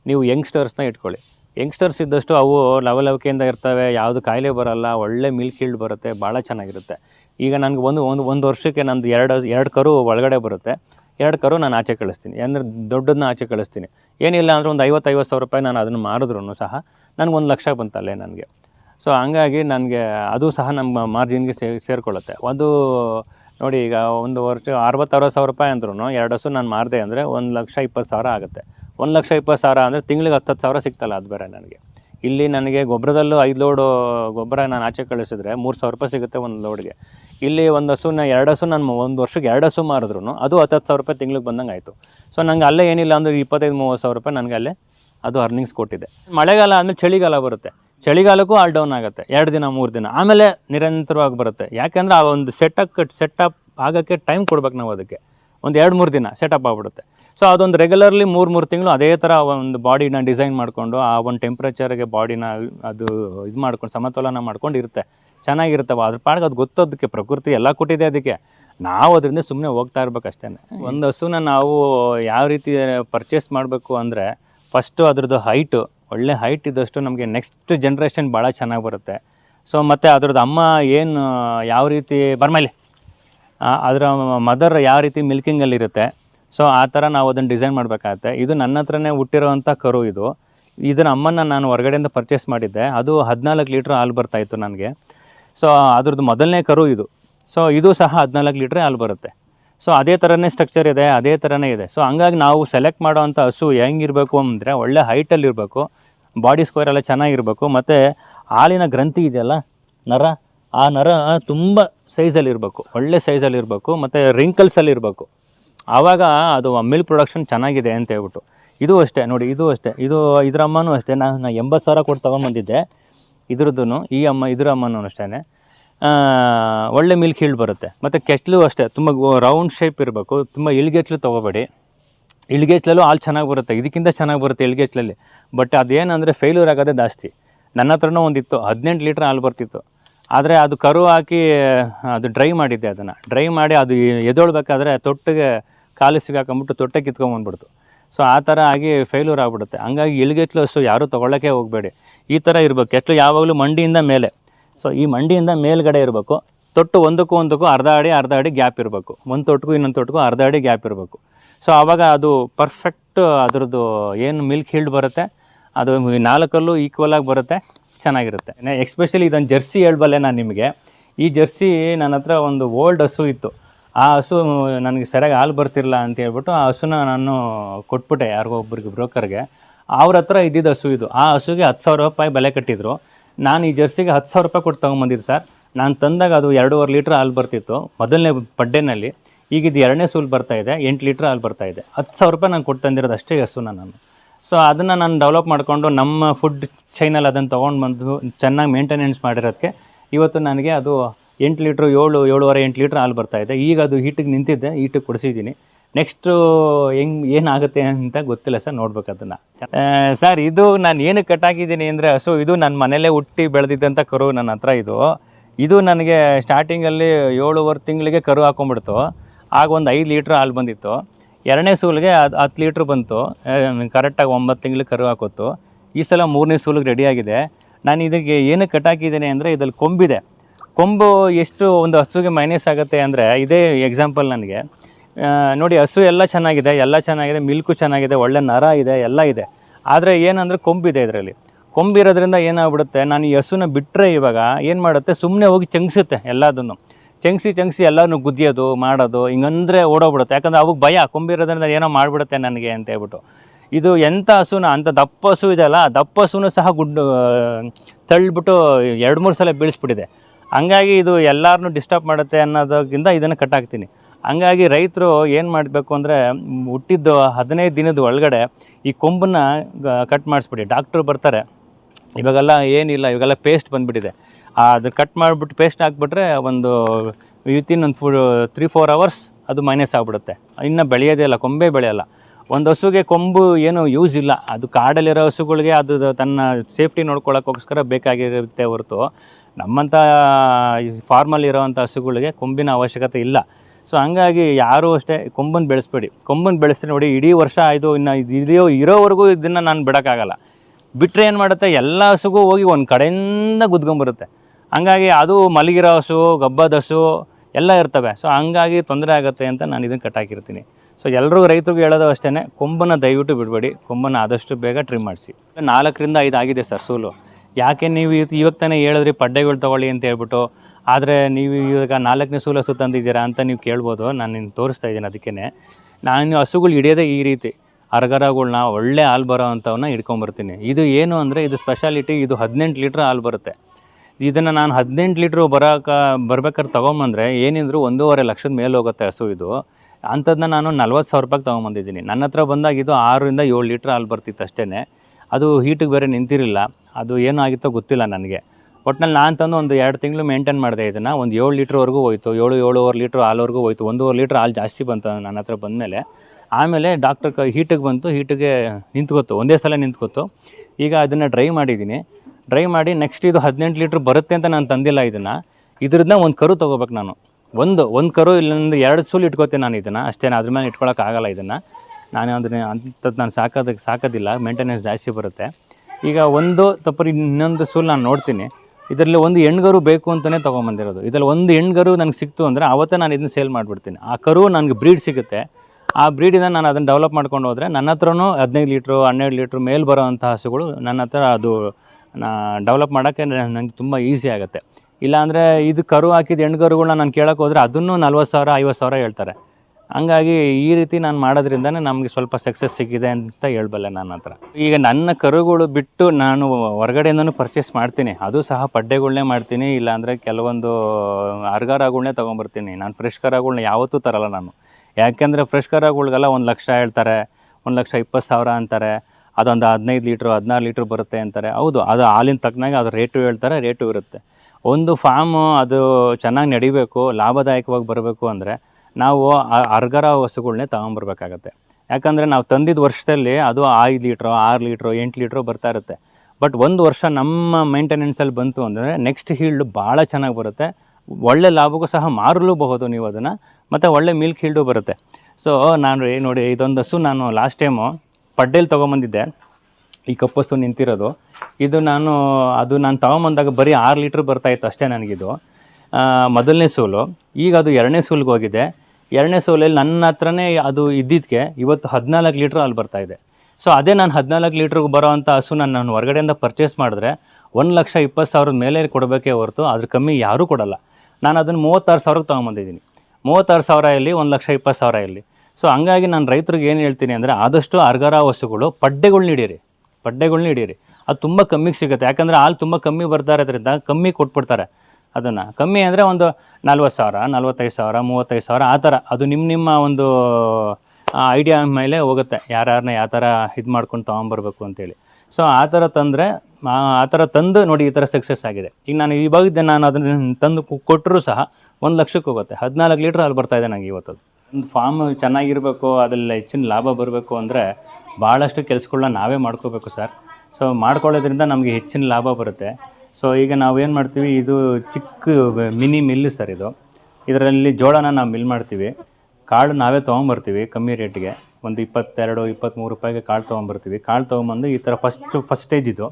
ನೀವು ಯಂಗ್ಸ್ಟರ್ಸ್ನ ಇಟ್ಕೊಳ್ಳಿ. ಯಂಗ್ಸ್ಟರ್ಸ್ ಇದ್ದಷ್ಟು ಅವು ಲವಲವಿಕೆಯಿಂದ ಇರ್ತವೆ, ಯಾವುದು ಕಾಯಿಲೆ ಬರೋಲ್ಲ, ಒಳ್ಳೆ ಮಿಲ್ಕ್ ಹಿಲ್ಡ್ ಬರುತ್ತೆ ಭಾಳ ಚೆನ್ನಾಗಿರುತ್ತೆ. ಈಗ ನನಗೆ ಒಂದು ಒಂದು ಒಂದು ವರ್ಷಕ್ಕೆ ನಂದು ಎರಡು ಎರಡು ಕರು ಒಳಗಡೆ ಬರುತ್ತೆ. ಎರಡು ಕರು ನಾನು ಆಚೆ ಕಳಿಸ್ತೀನಿ. ಅಂದರೆ ದೊಡ್ಡದನ್ನ ಆಚೆ ಕಳಿಸ್ತೀನಿ. ಏನಿಲ್ಲ ಅಂದರೆ ಒಂದು ಐವತ್ತೈವತ್ತು ಸಾವಿರ ರೂಪಾಯಿ ನಾನು ಅದನ್ನು ಮಾರಿದ್ರೂ ಸಹ ನನಗೆ ಒಂದು ಲಕ್ಷ ಬಂತಲ್ಲೇ ನನಗೆ. ಸೊ ಹಂಗಾಗಿ ನನಗೆ ಅದು ಸಹ ನಮ್ಮ ಮಾರ್ಜಿನ್ಗೆ ಸೇ ಸೇರಿಕೊಳ್ಳುತ್ತೆ. ಒಂದು ನೋಡಿ ಈಗ ಒಂದು ವರ್ಷ ಅರವತ್ತು ಅರವತ್ತು ಸಾವಿರ ರೂಪಾಯಿ ಅಂದ್ರೂ ಎರಡು ಹಸು ನಾನು ಮಾರಿದೆ ಅಂದರೆ ಒಂದು ಲಕ್ಷ ಇಪ್ಪತ್ತು ಸಾವಿರ ಆಗುತ್ತೆ. ಒಂದು ಲಕ್ಷ ಇಪ್ಪತ್ತು ಸಾವಿರ ಅಂದರೆ ತಿಂಗಳಿಗೆ ಹತ್ತತ್ತು ಹತ್ತು ಸಾವಿರ ಸಿಗ್ತಲ್ಲ ಅದು ಬೇರೆ ನನಗೆ. ಇಲ್ಲಿ ನನಗೆ ಗೊಬ್ಬರದಲ್ಲೂ ಐದು ಲೋಡು ಗೊಬ್ಬರ ನಾನು ಆಚೆ ಕಳಿಸಿದ್ರೆ ಮೂರು ಸಾವಿರ ರೂಪಾಯಿ ಸಿಗುತ್ತೆ ಒಂದು ಲೋಡ್ಗೆ. ಇಲ್ಲಿ ಒಂದು ಹಸುನ, ಎರಡು ಹಸು ನಾನು ಒಂದು ವರ್ಷಕ್ಕೆ ಎರಡು ಹಸು ಮಾರಿದ್ರು ಅದು ಹತ್ತು ಸಾವಿರ ರೂಪಾಯಿ ತಿಂಗ್ಳಿಗೆ ಬಂದಂಗೆ ಆಯಿತು. ಸೊ ನನಗೆ ಅಲ್ಲೇ ಏನಿಲ್ಲ ಅಂದರೆ ಇಪ್ಪತ್ತೈದು, ಮೂವತ್ತು ಸಾವಿರ ರೂಪಾಯಿ ನನಗೆ ಅಲ್ಲೇ ಅದು ಅರ್ನಿಂಗ್ಸ್ ಕೊಟ್ಟಿದೆ. ಮಳೆಗಾಲ ಅಂದರೆ ಚಳಿಗಾಲ ಬರುತ್ತೆ. ಚಳಿಗಾಲಕ್ಕೂ ಆಲ್ ಡೌನ್ ಆಗುತ್ತೆ. ಎರಡು ದಿನ, ಮೂರು ದಿನ. ಆಮೇಲೆ ನಿರಂತರವಾಗಿ ಬರುತ್ತೆ. ಯಾಕೆಂದರೆ ಆ ಒಂದು ಸೆಟಪ್ ಸೆಟಪ್ ಆಗೋಕ್ಕೆ ಟೈಮ್ ಕೊಡ್ಬೇಕು ನಾವು ಅದಕ್ಕೆ. ಒಂದು ಎರಡು, ಮೂರು ದಿನ ಸೆಟಪ್ ಆಗ್ಬಿಡುತ್ತೆ. ಸೊ ಅದೊಂದು ರೆಗ್ಯುಲರ್ಲಿ ಮೂರು ಮೂರು ತಿಂಗಳು ಅದೇ ಥರ ಒಂದು ಬಾಡಿನ ಡಿಸೈನ್ ಮಾಡಿಕೊಂಡು, ಆ ಒಂದು ಟೆಂಪ್ರೇಚರ್ಗೆ ಬಾಡಿನ ಅದು ಇದು ಮಾಡ್ಕೊಂಡು, ಸಮತೋಲನ ಮಾಡ್ಕೊಂಡು ಇರುತ್ತೆ. ಚೆನ್ನಾಗಿರ್ತವೆ ಅದ್ರ ಪಾಡಿಗೆ ಅದು ಗೊತ್ತೋದಕ್ಕೆ, ಪ್ರಕೃತಿ ಎಲ್ಲ ಕೊಟ್ಟಿದೆ ಅದಕ್ಕೆ. ನಾವು ಅದರಿಂದ ಸುಮ್ಮನೆ ಹೋಗ್ತಾ ಇರ್ಬೇಕಷ್ಟೇ ಒಂದು ಹಸುನ ನಾವು ಯಾವ ರೀತಿ ಪರ್ಚೇಸ್ ಮಾಡಬೇಕು ಅಂದರೆ ಫಸ್ಟು ಅದ್ರದ್ದು ಹೈಟು ಒಳ್ಳೆ ಹೈಟ್ ಇದ್ದಷ್ಟು ನಮಗೆ ನೆಕ್ಸ್ಟ್ ಜನ್ರೇಷನ್ ಭಾಳ ಚೆನ್ನಾಗಿ ಬರುತ್ತೆ. ಸೊ ಮತ್ತು ಅದ್ರದ್ದು ಅಮ್ಮ ಏನು ಯಾವ ರೀತಿ ಬರ್ಮೇಲೆ ಅದರ ಮದರ್ ಯಾವ ರೀತಿ ಮಿಲ್ಕಿಂಗಲ್ಲಿರುತ್ತೆ ಸೊ ಆ ಥರ ನಾವು ಅದನ್ನು ಡಿಸೈನ್ ಮಾಡಬೇಕಾಗತ್ತೆ. ಇದು ನನ್ನ ಹತ್ರನೇ ಹುಟ್ಟಿರೋವಂಥ ಕರು ಇದು. ಇದನ್ನ ಅಮ್ಮನ ನಾನು ಹೊರಗಡೆಯಿಂದ ಪರ್ಚೇಸ್ ಮಾಡಿದ್ದೆ. ಅದು ಹದಿನಾಲ್ಕು ಲೀಟ್ರ್ ಹಾಲು ಬರ್ತಾಯಿತ್ತು ನನಗೆ. ಸೊ ಅದ್ರದ್ದು ಮೊದಲನೇ ಕರು ಇದು. ಸೊ ಇದು ಸಹ ಹದಿನಾಲ್ಕು ಲೀಟ್ರೇ ಹಾಲು ಬರುತ್ತೆ. ಸೊ ಅದೇ ಥರನೇ ಸ್ಟ್ರಕ್ಚರ್ ಇದೆ, ಅದೇ ಥರನೇ ಇದೆ. ಸೊ ಹಂಗಾಗಿ ನಾವು ಸೆಲೆಕ್ಟ್ ಮಾಡೋವಂಥ ಹಸು ಹೆಂಗಿರಬೇಕು ಅಂದರೆ ಒಳ್ಳೆ ಹೈಟಲ್ಲಿರಬೇಕು ಬಾಡಿ ಸ್ಕ್ವೇರ್ ಎಲ್ಲ ಚೆನ್ನಾಗಿರಬೇಕು ಮತ್ತು ಹಾಲಿನ ಗ್ರಂಥಿ ಇದೆಯಲ್ಲ, ನರ, ಆ ನರ ತುಂಬ ಸೈಜಲ್ಲಿರಬೇಕು ಒಳ್ಳೆ ಸೈಜಲ್ಲಿರಬೇಕು ಮತ್ತು ರಿಂಕಲ್ಸಲ್ಲಿ ಇರಬೇಕು. ಆವಾಗ ಅದು ಮಿಲ್ಕ್ ಪ್ರೊಡಕ್ಷನ್ ಚೆನ್ನಾಗಿದೆ ಅಂತ ಹೇಳ್ಬಿಟ್ಟು. ಇದು ಅಷ್ಟೇ, ನೋಡಿ, ಇದು ಅಷ್ಟೇ, ಇದು ಇದ್ರ ಅಮ್ಮನೂ ಅಷ್ಟೇ. ನಾನು ನಾನು ಎಂಬತ್ತು ಸಾವಿರ ಕೊಟ್ಟು ತೊಗೊಂಬಂದಿದ್ದೆ ಇದ್ರದ್ದು ಈ ಅಮ್ಮ, ಇದ್ರ ಅಮ್ಮನೂ ಅಷ್ಟೇ ಒಳ್ಳೆ ಮಿಲ್ಕ್ ಹೀಲ್ಡ್ ಬರುತ್ತೆ. ಮತ್ತು ಕೆಟ್ಲು ಅಷ್ಟೇ, ತುಂಬ ರೌಂಡ್ ಶೇಪ್ ಇರಬೇಕು. ತುಂಬ ಇಳ್ಗೆಟ್ಲು ತೊಗೋಬೇಡಿ. ಇಳಿಗೆಚ್ಲಲ್ಲೂ ಹಾಲು ಚೆನ್ನಾಗಿ ಬರುತ್ತೆ. ಇದಕ್ಕಿಂತ ಚೆನ್ನಾಗಿ ಬರುತ್ತೆ ಇಳಿಗೆಚ್ಲಲ್ಲಿ ಬಟ್ ಅದೇನಂದರೆ ಫೇಲ್ಯೂರ್ ಆಗೋದೇ ಜಾಸ್ತಿ. ನನ್ನ ಹತ್ರನೂ ಒಂದಿತ್ತು, ಹದಿನೆಂಟು ಲೀಟ್ರ್ ಹಾಲು ಬರ್ತಿತ್ತು. ಆದರೆ ಅದು ಕರು ಹಾಕಿ, ಅದು ಡ್ರೈ ಮಾಡಿದ್ದೆ ಅದನ್ನು. ಡ್ರೈ ಮಾಡಿ ಅದು ಎದೊಳ್ಬೇಕಾದ್ರೆ ತೊಟ್ಟಿಗೆ ಕಾಲು ಸಿಗಾಕೊಂಬಿಟ್ಟು ತೊಟ್ಟೆ ಕಿತ್ಕೊಂಬಂದ್ಬಿಡ್ತು ಸೊ ಆ ಥರ ಆಗಿ ಫೇಲ್ಯೂರ್ ಆಗಿಬಿಡುತ್ತೆ. ಹಂಗಾಗಿ ಇಳ್ಗೆಟ್ಲು ಅಷ್ಟು ಯಾರೂ ತೊಗೊಳ್ಳೋಕ್ಕೆ ಹೋಗಬೇಡಿ. ಈ ಥರ ಇರಬೇಕು. ಕೆಟ್ಲು ಯಾವಾಗಲೂ ಮಂಡಿಯಿಂದ ಮೇಲೆ. ಸೊ ಈ ಮಂಡಿಯಿಂದ ಮೇಲ್ಗಡೆ ಇರಬೇಕು. ತೊಟ್ಟು ಒಂದಕ್ಕೂ ಒಂದಕ್ಕೂ ಅರ್ಧ ಅಡಿ ಅರ್ಧ ಅಡಿ ಗ್ಯಾಪ್ ಇರಬೇಕು. ಒಂದು ತೊಟ್ಟಿಗೂ ಇನ್ನೊಂದು ತೊಟ್ಟಿಗೂ ಅರ್ಧ ಅಡಿ ಗ್ಯಾಪ್ ಇರಬೇಕು. ಸೊ ಆವಾಗ ಅದು ಪರ್ಫೆಕ್ಟ್ ಅದ್ರದ್ದು ಏನು ಮಿಲ್ಕ್ ಹೀಲ್ಡ್ ಬರುತ್ತೆ, ಅದು ನಾಲ್ಕಲ್ಲೂ ಈಕ್ವಲ್ ಆಗಿ ಬರುತ್ತೆ, ಚೆನ್ನಾಗಿರುತ್ತೆ. ಎಕ್ಸ್ಪೆಷಲಿ ಇದೊಂದು ಜರ್ಸಿ ಹೇಳ್ಬಲ್ಲೆ ನಾನು ನಿಮಗೆ. ಈ ಜರ್ಸಿ ನನ್ನ ಹತ್ರ ಒಂದು ಓಲ್ಡ್ ಹಸು ಇತ್ತು. ಆ ಹಸು ನನಗೆ ಸರಿಯಾಗಿ ಹಾಲು ಬರ್ತಿರಲ್ಲ ಅಂತ ಹೇಳ್ಬಿಟ್ಟು ಆ ಹಸುನ ನಾನು ಕೊಟ್ಬಿಟ್ಟೆ ಯಾರಿಗೋ ಒಬ್ಬರಿಗೆ ಬ್ರೋಕರ್ಗೆ ಅವ್ರ ಹತ್ರ ಇದ್ದಿದ್ದ ಹಸು ಇದು. ಆ ಹಸುಗೆ ಹತ್ತು ಸಾವಿರ ರೂಪಾಯಿ ಬೆಲೆ ಕಟ್ಟಿದ್ರು. ನಾನು ಈ ಜರ್ಸಿಗೆ ಹತ್ತು ಸಾವಿರ ರೂಪಾಯಿ ಕೊಟ್ಟು ತೊಗೊಂಬಂದಿದ್ದು ಸರ್. ನಾನು ತಂದಾಗ ಅದು ಎರಡೂವರೆ ಲೀಟ್ರ್ ಹಾಲು ಬರ್ತಿತ್ತು. ಮೊದಲನೇ ಪಡ್ಡೆನಲ್ಲಿ ಈಗ ಇದು ಎರಡನೇ ಸೂಲ್ ಬರ್ತಾ ಇದೆ, ಎಂಟು ಲೀಟ್ರ್ ಹಾಲು ಬರ್ತಾ ಇದೆ. ಹತ್ತು ಸಾವಿರ ರೂಪಾಯಿ ನಾನು ಕೊಟ್ಟು ತಂದಿರೋದು ಅಷ್ಟೇ ಹಸುನ ನಾನು. ಸೊ ಅದನ್ನು ನಾನು ಡೆವಲಪ್ ಮಾಡಿಕೊಂಡು ನಮ್ಮ ಫುಡ್ ಚೈನಲ್ಲಿ ಅದನ್ನು ತೊಗೊಂಡು ಬಂದು ಚೆನ್ನಾಗಿ ಮೇಂಟೆನೆನ್ಸ್ ಮಾಡಿರೋದಕ್ಕೆ ಇವತ್ತು ನನಗೆ ಅದು ಎಂಟು ಲೀಟ್ರ್ ಏಳು, ಏಳುವರೆ, ಎಂಟು ಲೀಟ್ರ್ ಹಾಲು ಬರ್ತಾ ಇದೆ. ಈಗ ಅದು ಹೀಟಿಗೆ ನಿಂತಿದ್ದೆ ಹೀಟಿಗೆ ಕೊಡಿಸಿದ್ದೀನಿ. ನೆಕ್ಸ್ಟು ಹೆಂಗ್ ಏನಾಗುತ್ತೆ ಅಂತ ಗೊತ್ತಿಲ್ಲ ಸರ್, ನೋಡ್ಬೇಕು ಅದನ್ನು. ಸರ್, ಇದು ನಾನು ಏನಕ್ಕೆ ಕಟ್ಟಾಕಿದ್ದೀನಿ ಅಂದರೆ ಹಸು ಇದು ನನ್ನ ಮನೇಲೇ ಹುಟ್ಟಿ ಬೆಳೆದಿದ್ದಂಥ ಕರು ನನ್ನ ಹತ್ರ ಇದು. ಇದು ನನಗೆ ಸ್ಟಾರ್ಟಿಂಗಲ್ಲಿ ಏಳುವರೆ ತಿಂಗಳಿಗೆ ಕರು ಹಾಕೊಂಡ್ಬಿಡ್ತು. ಆಗ ಒಂದು ಐದು ಲೀಟ್ರ್ ಹಾಲು ಬಂದಿತ್ತು. ಎರಡನೇ ಸೂಲಿಗೆ ಅದು ಹತ್ತು ಲೀಟ್ರ್ ಬಂತು. ಕರೆಕ್ಟಾಗಿ ಒಂಬತ್ತು ತಿಂಗಳಿಗೆ ಕರು ಹಾಕೋತು ಈ ಸಲ ಮೂರನೇ ಸೂಲಿಗೆ ರೆಡಿಯಾಗಿದೆ ನಾನು ಇದಕ್ಕೆ ಏನಕ್ಕೆ ಕಟ್ಟಾಕಿದ್ದೀನಿ ಅಂದರೆ, ಇದರಲ್ಲಿ ಕೊಂಬಿದೆ. ಕೊಂಬು ಎಷ್ಟು ಒಂದು ಹಸುಗೆ ಮೈನಸ್ ಆಗುತ್ತೆ ಅಂದರೆ, ಇದೇ ಎಕ್ಸಾಂಪಲ್ ನನಗೆ. ನೋಡಿ ಹಸು ಎಲ್ಲ ಚೆನ್ನಾಗಿದೆ ಎಲ್ಲ ಚೆನ್ನಾಗಿದೆ, ಮಿಲ್ಕು ಚೆನ್ನಾಗಿದೆ, ಒಳ್ಳೆ ನರ ಇದೆ, ಎಲ್ಲ ಇದೆ. ಆದರೆ ಏನಂದರೆ ಕೊಂಬಿದೆ ಇದರಲ್ಲಿ. ಕೊಂಬಿರೋದ್ರಿಂದ ಏನಾಗ್ಬಿಡುತ್ತೆ? ನಾನು ಈ ಹಸುನ ಬಿಟ್ಟರೆ ಇವಾಗ ಏನು ಮಾಡುತ್ತೆ? ಸುಮ್ಮನೆ ಹೋಗಿ ಚಂಗ್ಸುತ್ತೆ ಎಲ್ಲದನ್ನು. ಚಂಗ್ಸಿ ಚಂಗ್ಸಿ ಎಲ್ಲನೂ ಗುದ್ದಿಯೋದು ಮಾಡೋದು, ಹಿಂಗಂದರೆ ಓಡೋಗ್ಬಿಡುತ್ತೆ. ಯಾಕಂದರೆ ಅವಾಗ ಭಯ ಕೊಂಬಿರೋದ್ರಿಂದ ಏನೋ ಮಾಡಿಬಿಡುತ್ತೆ ನನಗೆ ಅಂತ ಹೇಳ್ಬಿಟ್ಟು. ಇದು ಎಂಥ ಹಸುನ ಅಂಥ ದಪ್ಪ ಹಸು ಇದೆಯಲ್ಲ ದಪ್ಪ ಹಸುನು ಸಹ ಗುಡ್ಡು ತಳ್ಳಿಬಿಟ್ಟು ಎರಡು ಮೂರು ಸಲ ಬೀಳಿಸ್ಬಿಟ್ಟಿದೆ. ಹಂಗಾಗಿ ಇದು ಎಲ್ಲರನ್ನೂ ಡಿಸ್ಟರ್ಬ್ ಮಾಡುತ್ತೆ ಅನ್ನೋದಕ್ಕಿಂತ ಇದನ್ನು ಕಟ್ಟಾಕ್ತೀನಿ ಹಂಗಾಗಿ ರೈತರು ಏನು ಮಾಡಬೇಕು ಅಂದರೆ ಹುಟ್ಟಿದ್ದು ಹದಿನೈದು ದಿನದ ಒಳಗಡೆ ಈ ಕೊಂಬನ್ನ ಕಟ್ ಮಾಡಿಸ್ಬಿಡಿ. ಡಾಕ್ಟ್ರು ಬರ್ತಾರೆ. ಇವಾಗೆಲ್ಲ ಏನಿಲ್ಲ, ಇವಾಗೆಲ್ಲ ಪೇಸ್ಟ್ ಬಂದುಬಿಟ್ಟಿದೆ. ಅದು ಕಟ್ ಮಾಡಿಬಿಟ್ಟು ಪೇಸ್ಟ್ ಹಾಕ್ಬಿಟ್ರೆ ಒಂದು ವಿತಿನ್ ಒಂದು ಫು ತ್ರೀ ಫೋರ್ ಅವರ್ಸ್ ಅದು ಮೈನಸ್ ಆಗಿಬಿಡುತ್ತೆ. ಇನ್ನೂ ಬೆಳೆಯೋದೇ ಇಲ್ಲ, ಕೊಂಬೆ ಬೆಳೆಯಲ್ಲ. ಒಂದು ಹಸುಗೆ ಕೊಂಬು ಏನು ಯೂಸ್ ಇಲ್ಲ. ಅದು ಕಾಡಲ್ಲಿರೋ ಹಸುಗಳಿಗೆ ಅದು ತನ್ನ ಸೇಫ್ಟಿ ನೋಡ್ಕೊಳ್ಳೋಕ್ಕೋಸ್ಕರ ಬೇಕಾಗಿರುತ್ತೆ ಹೊರತು. ನಮ್ಮಂಥ ಫಾರ್ಮಲ್ಲಿರೋವಂಥ ಹಸುಗಳಿಗೆ ಕೊಂಬಿನ ಅವಶ್ಯಕತೆ ಇಲ್ಲ. ಸೊ ಹಂಗಾಗಿ ಯಾರೂ ಅಷ್ಟೇ ಕೊಂಬನ್ನು ಬೆಳೆಸ್ಬೇಡಿ. ಕೊಂಬನ್ನು ಬೆಳೆಸ್ತೀನಿ ನೋಡಿ, ಇಡೀ ವರ್ಷ ಆಯಿತು ಇನ್ನು ಇದೆಯೋ ಇರೋ ಇರೋವರೆಗೂ ಇದನ್ನು ನಾನು ಬಿಡೋಕ್ಕಾಗಲ್ಲ. ಬಿಟ್ಟರೆ ಏನು ಮಾಡುತ್ತೆ? ಎಲ್ಲ ಹಸುಗೂ ಹೋಗಿ ಒಂದು ಕಡೆಯಿಂದ ಗುದ್ಕೊಂಬರುತ್ತೆ ಹಂಗಾಗಿ ಅದು ಮಲಗಿರೋ ಹಸು, ಗಬ್ಬದ ಹಸು ಎಲ್ಲ ಇರ್ತವೆ. ಸೊ ಹಂಗಾಗಿ ತೊಂದರೆ ಆಗುತ್ತೆ ಅಂತ ನಾನು ಇದನ್ನು ಕಟ್ಟಾಕಿರ್ತೀನಿ ಸೊ ಎಲ್ಲರಿಗೂ ರೈತರಿಗೂ ಹೇಳೋದು ಅಷ್ಟೇ ಕೊಂಬನ್ನು ದಯವಿಟ್ಟು ಬಿಡಬೇಡಿ. ಕೊಂಬನ್ನು ಆದಷ್ಟು ಬೇಗ ಟ್ರಿಮ್ ಮಾಡಿಸಿ. ನಾಲ್ಕರಿಂದ ಐದು ಆಗಿದೆ ಸರ್ ಸೂಲು. ಯಾಕೆ ನೀವು ಇವತ್ತು ತಾನೇ ಹೇಳಿದ್ರಿ, ಪಡ್ಡೆಗಳು ತೊಗೊಳ್ಳಿ ಅಂತ ಹೇಳ್ಬಿಟ್ಟು. ಆದರೆ ನೀವು ಇವಾಗ ನಾಲ್ಕನೇ ಸೂಲ ಹಸು ತಂದಿದ್ದೀರಾ ಅಂತ ನೀವು ಕೇಳ್ಬೋದು. ನಾನು ನಿನ್ನ ತೋರಿಸ್ತಾ ಇದ್ದೀನಿ ಅದಕ್ಕೇ ನಾನು ಹಸುಗಳು ಹಿಡಿಯೋದೇ ಈ ರೀತಿ. ಅರಗರಗಳನ್ನ ಒಳ್ಳೆ ಹಾಲು ಬರೋ ಅಂಥವನ್ನ ಹಿಡ್ಕೊಂಬರ್ತೀನಿ. ಇದು ಏನು ಅಂದರೆ ಇದು ಸ್ಪೆಷಾಲಿಟಿ ಇದು ಹದಿನೆಂಟು ಲೀಟ್ರ್ ಹಾಲು ಬರುತ್ತೆ. ಇದನ್ನು ನಾನು ಹದಿನೆಂಟು ಲೀಟ್ರು ಬರೋಕೆ ಬರ್ಬೇಕಾದ್ರೆ ತೊಗೊಂಬಂದರೆ ಏನಿದ್ರು ಒಂದೂವರೆ ಲಕ್ಷದ ಮೇಲೆ ಹೋಗುತ್ತೆ ಹಸು ಇದು. ಅಂಥದ್ದನ್ನ ನಾನು ನಲ್ವತ್ತು ಸಾವಿರ ರೂಪಾಯಿಗೆ ತೊಗೊಂಬಂದಿದ್ದೀನಿ. ನನ್ನ ಹತ್ರ ಬಂದಾಗ ಇದು ಆರರಿಂದ ಏಳು ಲೀಟ್ರ್ ಹಾಲು ಬರ್ತಿತ್ತು ಅಷ್ಟೇ ಅದು ಹೀಟಿಗೆ ಬೇರೆ ನಿಂತಿರಲಿಲ್ಲ. ಅದು ಏನೂ ಆಗಿತ್ತೋ ಗೊತ್ತಿಲ್ಲ ನನಗೆ. ಒಟ್ನಲ್ಲಿ ನಾನು ತಂದು ಒಂದು ಎರಡು ತಿಂಗಳು ಮೇಂಟೈನ್ ಮಾಡಿದೆ ಇದನ್ನು. ಒಂದು ಏಳು ಲೀಟ್ರ್ವರೆಗೂ ಹೋಯ್ತು. ಏಳು, ಏಳುವರೆ ಲೀಟ್ರ್ ಹಾಲ್ವರೆಗೂ ಹೋಯ್ತು. ಒಂದೂವರೆ ಲೀಟ್ರ್ ಹಾಲು ಜಾಸ್ತಿ ಬಂತು ನನ್ನ ಹತ್ರ ಬಂದಮೇಲೆ. ಆಮೇಲೆ ಡಾಕ್ಟರ್ ಕ ಹೀಟಿಗೆ ಬಂತು. ಹೀಟಿಗೆ ನಿಂತ್ಕೊತು ಒಂದೇ ಸಲ ನಿಂತ್ಕೊತು ಈಗ ಅದನ್ನು ಡ್ರೈ ಮಾಡಿದ್ದೀನಿ ಡ್ರೈ ಮಾಡಿ ನೆಕ್ಸ್ಟ್ ಇದು ಹದಿನೆಂಟು ಲೀಟ್ರ್ ಬರುತ್ತೆ ಅಂತ ನಾನು ತಂದಿಲ್ಲ ಇದನ್ನು. ಇದ್ರನ್ನ ಒಂದು ಕರು ತೊಗೋಬೇಕು ನಾನು. ಒಂದು ಒಂದು ಕರು ಇಲ್ಲಂದ್ರೆ ಎರಡು ಸೂಲು ಇಟ್ಕೋತೀನಿ ನಾನು ಇದನ್ನು. ಅಷ್ಟೇ ಅದ್ರ ಮೇಲೆ ಇಟ್ಕೊಳಕ್ಕಾಗಲ್ಲ ಇದನ್ನು. ನಾನು ಅದನ್ನ ಅಂಥದ್ದು ನಾನು ಸಾಕೋದಕ್ಕೆ ಸಾಕೋದಿಲ್ಲ. ಮೇಂಟೆನೆನ್ಸ್ ಜಾಸ್ತಿ ಬರುತ್ತೆ. ಈಗ ಒಂದು ತಪ್ಪರಿ ಇನ್ನೊಂದು ಸೂಲು ನಾನು ನೋಡ್ತೀನಿ. ಇದರಲ್ಲಿ ಒಂದು ಹೆಣ್ಗರು ಬೇಕು ಅಂತಲೇ ತೊಗೊಂಬಂದಿರೋದು. ಇದರಲ್ಲಿ ಒಂದು ಹೆಣ್ಗರು ನನಗೆ ಸಿಕ್ತು ಅಂದರೆ ಅವತ್ತೇ ನಾನು ಇದನ್ನ ಸೇಲ್ ಮಾಡಿಬಿಡ್ತೀನಿ. ಆ ಕರು ನನಗೆ ಬ್ರೀಡ್ ಸಿಗುತ್ತೆ. ಆ ಬ್ರೀಡಿಂದ ನಾನು ಅದನ್ನು ಡೆವಲಪ್ ಮಾಡ್ಕೊಂಡು ಹೋದರೆ ನನ್ನ ಹತ್ರನೂ ಹದಿನೈದು ಲೀಟ್ರು, ಹನ್ನೆರಡು ಲೀಟ್ರು ಮೇಲೆ ಬರೋ ಅಂಥ ಹಸುಗಳು ನನ್ನ ಹತ್ರ ಅದು ಡೆವಲಪ್ ಮಾಡೋಕ್ಕೆ ನನಗೆ ತುಂಬ ಈಸಿ ಆಗುತ್ತೆ. ಇಲ್ಲಾಂದರೆ ಇದು ಕರು ಹಾಕಿದ ಹೆಣ್ಗರುಗಳನ್ನ ನಾನು ಕೇಳೋಕೆ ಹೋದರೆ ಅದನ್ನು ನಲ್ವತ್ತು ಸಾವಿರ, ಐವತ್ತು ಸಾವಿರ ಹೇಳ್ತಾರೆ. ಹಂಗಾಗಿ ಈ ರೀತಿ ನಾನು ಮಾಡೋದ್ರಿಂದನೇ ನಮಗೆ ಸ್ವಲ್ಪ ಸಕ್ಸಸ್ ಸಿಕ್ಕಿದೆ ಅಂತ ಹೇಳ್ಬಲ್ಲೆ ನನ್ನ ಹತ್ರ. ಈಗ ನನ್ನ ಕರುಗಳು ಬಿಟ್ಟು ನಾನು ಹೊರಗಡೆಯಿಂದನೂ ಪರ್ಚೇಸ್ ಮಾಡ್ತೀನಿ. ಅದು ಸಹ ಪಡ್ಡೆಗಳನ್ನೇ ಮಾಡ್ತೀನಿ. ಇಲ್ಲಾಂದರೆ ಕೆಲವೊಂದು ಅರ್ಗಾರಗಳನ್ನೇ ತೊಗೊಂಬರ್ತೀನಿ. ನಾನು ಫ್ರೆಶ್ ಕರಗಳನ್ನ ಯಾವತ್ತೂ ತರಲ್ಲ ನಾನು. ಯಾಕೆಂದರೆ ಫ್ರೆಶ್ ಕರಗಳ್ಗೆಲ್ಲ ಒಂದು ಲಕ್ಷ ಹೇಳ್ತಾರೆ. ಒಂದು ಲಕ್ಷ ಇಪ್ಪತ್ತು ಸಾವಿರ ಅಂತಾರೆ. ಅದೊಂದು ಹದಿನೈದು ಲೀಟ್ರು, ಹದಿನಾರು ಲೀಟ್ರ್ ಬರುತ್ತೆ ಅಂತಾರೆ. ಹೌದು, ಅದು ಹಾಲಿನ ತಕ್ಕನಾಗೆ ಅದು ರೇಟು ಹೇಳ್ತಾರೆ ರೇಟು ಇರುತ್ತೆ. ಒಂದು ಫಾರ್ಮು ಅದು ಚೆನ್ನಾಗಿ ನಡಿಬೇಕು, ಲಾಭದಾಯಕವಾಗಿ ಬರಬೇಕು ಅಂದರೆ ನಾವು ಅರ್ಗರ ಹಸುಗಳ್ನೇ ತಗೊಂಬರ್ಬೇಕಾಗತ್ತೆ. ಯಾಕಂದರೆ ನಾವು ತಂದಿದ್ದ ವರ್ಷದಲ್ಲಿ ಅದು ಐದು ಲೀಟ್ರು, ಆರು ಲೀಟ್ರು, ಎಂಟು ಲೀಟ್ರು ಬರ್ತಾ ಇರುತ್ತೆ. ಬಟ್ ಒಂದು ವರ್ಷ ನಮ್ಮ ಮೇಂಟೆನೆನ್ಸಲ್ಲಿ ಬಂತು ಅಂದರೆ ನೆಕ್ಸ್ಟ್ ಹೀಲ್ಡ್ ಭಾಳ ಚೆನ್ನಾಗಿ ಬರುತ್ತೆ. ಒಳ್ಳೆ ಲಾಭಕ್ಕೂ ಸಹ ಮಾರಲೂಬಹುದು ನೀವು ಅದನ್ನು, ಮತ್ತು ಒಳ್ಳೆ ಮಿಲ್ಕ್ ಹೀಲ್ಡು ಬರುತ್ತೆ. ಸೊ ನಾನು ನೋಡಿ, ಇದೊಂದು ಹಸು ನಾನು ಲಾಸ್ಟ್ ಟೈಮು ಪಡ್ಡೇಲಿ ತೊಗೊಂಬಂದಿದ್ದೆ. ಈ ಕಪ್ಪಸ್ಸು ನಿಂತಿರೋದು. ಇದು ನಾನು, ಅದು ನಾನು ತೊಗೊಂಬಂದಾಗ ಬರೀ ಆರು ಲೀಟ್ರ್ ಬರ್ತಾಯಿತ್ತು ಅಷ್ಟೇ ನನಗಿದು. ಮೊದಲನೇ ಸೂಲು. ಈಗ ಅದು ಎರಡನೇ ಸೂಲ್ಗೆ ಹೋಗಿದೆ. ಎರಡನೇ ಸೋಲಲ್ಲಿ ನನ್ನ ಹತ್ರನೇ ಅದು ಇದ್ದಿದ್ದಕ್ಕೆ ಇವತ್ತು ಹದಿನಾಲ್ಕು ಲೀಟ್ರ್ ಅಲ್ಲಿ ಬರ್ತಾ ಇದೆ. ಸೊ ಅದೇ ನಾನು ಹದಿನಾಲ್ಕು ಲೀಟ್ರಿಗೆ ಬರೋ ಅಂಥ ಹಸು ನಾನು ಹೊರಗಡೆಯಿಂದ ಪರ್ಚೇಸ್ ಮಾಡಿದ್ರೆ ಒಂದು ಲಕ್ಷ ಇಪ್ಪತ್ತು ಸಾವಿರದ ಮೇಲೆ ಕೊಡಬೇಕೇ ಹೊರತು ಅದ್ರ ಕಮ್ಮಿ ಯಾರೂ ಕೊಡಲ್ಲ. ನಾನು ಅದನ್ನು ಮೂವತ್ತಾರು ಸಾವಿರಕ್ಕೆ ತೊಗೊಂಬಂದಿದ್ದೀನಿ. ಮೂವತ್ತಾರು ಸಾವಿರ ಇಲ್ಲಿ ಒಂದು ಲಕ್ಷ ಇಪ್ಪತ್ತು ಸಾವಿರ ಇಲ್ಲಿ ಸೊ ಹಂಗಾಗಿ ನಾನು ರೈತರಿಗೆ ಏನು ಹೇಳ್ತೀನಿ ಅಂದರೆ ಆದಷ್ಟು ಅರ್ಗರ ವಸ್ತುಗಳು ಪಡ್ಡೆಗಳ್ನ ಹಿಡೀರಿ ಪಡ್ಡೆಗಳ್ನ ಹಿಡೀರಿ ಅದು ತುಂಬ ಕಮ್ಮಿಗೆ ಸಿಗುತ್ತೆ. ಯಾಕಂದರೆ ಹಾಲು ತುಂಬ ಕಮ್ಮಿ ಬರ್ತಾ ಇರೋದ್ರಿಂದ ಕಮ್ಮಿ ಕೊಟ್ಬಿಡ್ತಾರೆ. ಅದನ್ನು. ಕಮ್ಮಿ ಅಂದರೆ ಒಂದು ನಲ್ವತ್ತು ಸಾವಿರ, ನಲ್ವತ್ತೈದು ಸಾವಿರ, ಮೂವತ್ತೈದು ಸಾವಿರ, ಆ ಥರ. ಅದು ನಿಮ್ಮ ನಿಮ್ಮ ಒಂದು ಐಡಿಯಾ ಮೇಲೆ ಹೋಗುತ್ತೆ. ಯಾರ್ಯಾರನ್ನ ಯಾವ ಥರ ಇದು ಮಾಡ್ಕೊಂಡು ತೊಗೊಂಬರ್ಬೇಕು ಅಂತೇಳಿ. ಸೊ ಆ ಥರ ತಂದರೆ, ಆ ಥರ ತಂದು ನೋಡಿ ಈ ಥರ ಸಕ್ಸಸ್ ಆಗಿದೆ. ಈಗ ನಾನು ಇವಾಗ ನಾನು ಅದನ್ನ ತಂದು ಕೊಟ್ಟರೂ ಸಹ ಒಂದು ಲಕ್ಷಕ್ಕೆ ಹೋಗುತ್ತೆ. ಹದಿನಾಲ್ಕು ಲೀಟ್ರ್ ಅಲ್ಲಿ ಬರ್ತಾ ಇದೆ ನನಗೆ ಇವತ್ತು ಒಂದು ಫಾರ್ಮ್ ಚೆನ್ನಾಗಿರಬೇಕು, ಅದರಲ್ಲಿ ಹೆಚ್ಚಿನ ಲಾಭ ಬರಬೇಕು ಅಂದರೆ ಭಾಳಷ್ಟು ಕೆಲಸಗಳನ್ನ ನಾವೇ ಮಾಡ್ಕೋಬೇಕು ಸರ್. ಸೊ ಮಾಡ್ಕೊಳ್ಳೋದ್ರಿಂದ ನಮಗೆ ಹೆಚ್ಚಿನ ಲಾಭ ಬರುತ್ತೆ. ಸೊ ಈಗ ನಾವೇನು ಮಾಡ್ತೀವಿ, ಇದು ಚಿಕ್ಕ ಮಿನಿ ಮಿಲ್ಲು ಸರ್ ಇದು. ಇದರಲ್ಲಿ ಜೋಳನ ನಾವು ಮಿಲ್ ಮಾಡ್ತೀವಿ. ಕಾಳು ನಾವೇ ತೊಗೊಂಬರ್ತೀವಿ ಕಮ್ಮಿ ರೇಟ್ಗೆ. ಒಂದು ಇಪ್ಪತ್ತೆರಡು ಇಪ್ಪತ್ತ್ಮೂರು ರೂಪಾಯಿಗೆ ಕಾಳು ತೊಗೊಂಬರ್ತೀವಿ. ಕಾಳು ತೊಗೊಂಬಂದು ಈ ಥರ ಫಸ್ಟು ಫಸ್ಟ್ ಸ್ಟೇಜ್ ಇದು.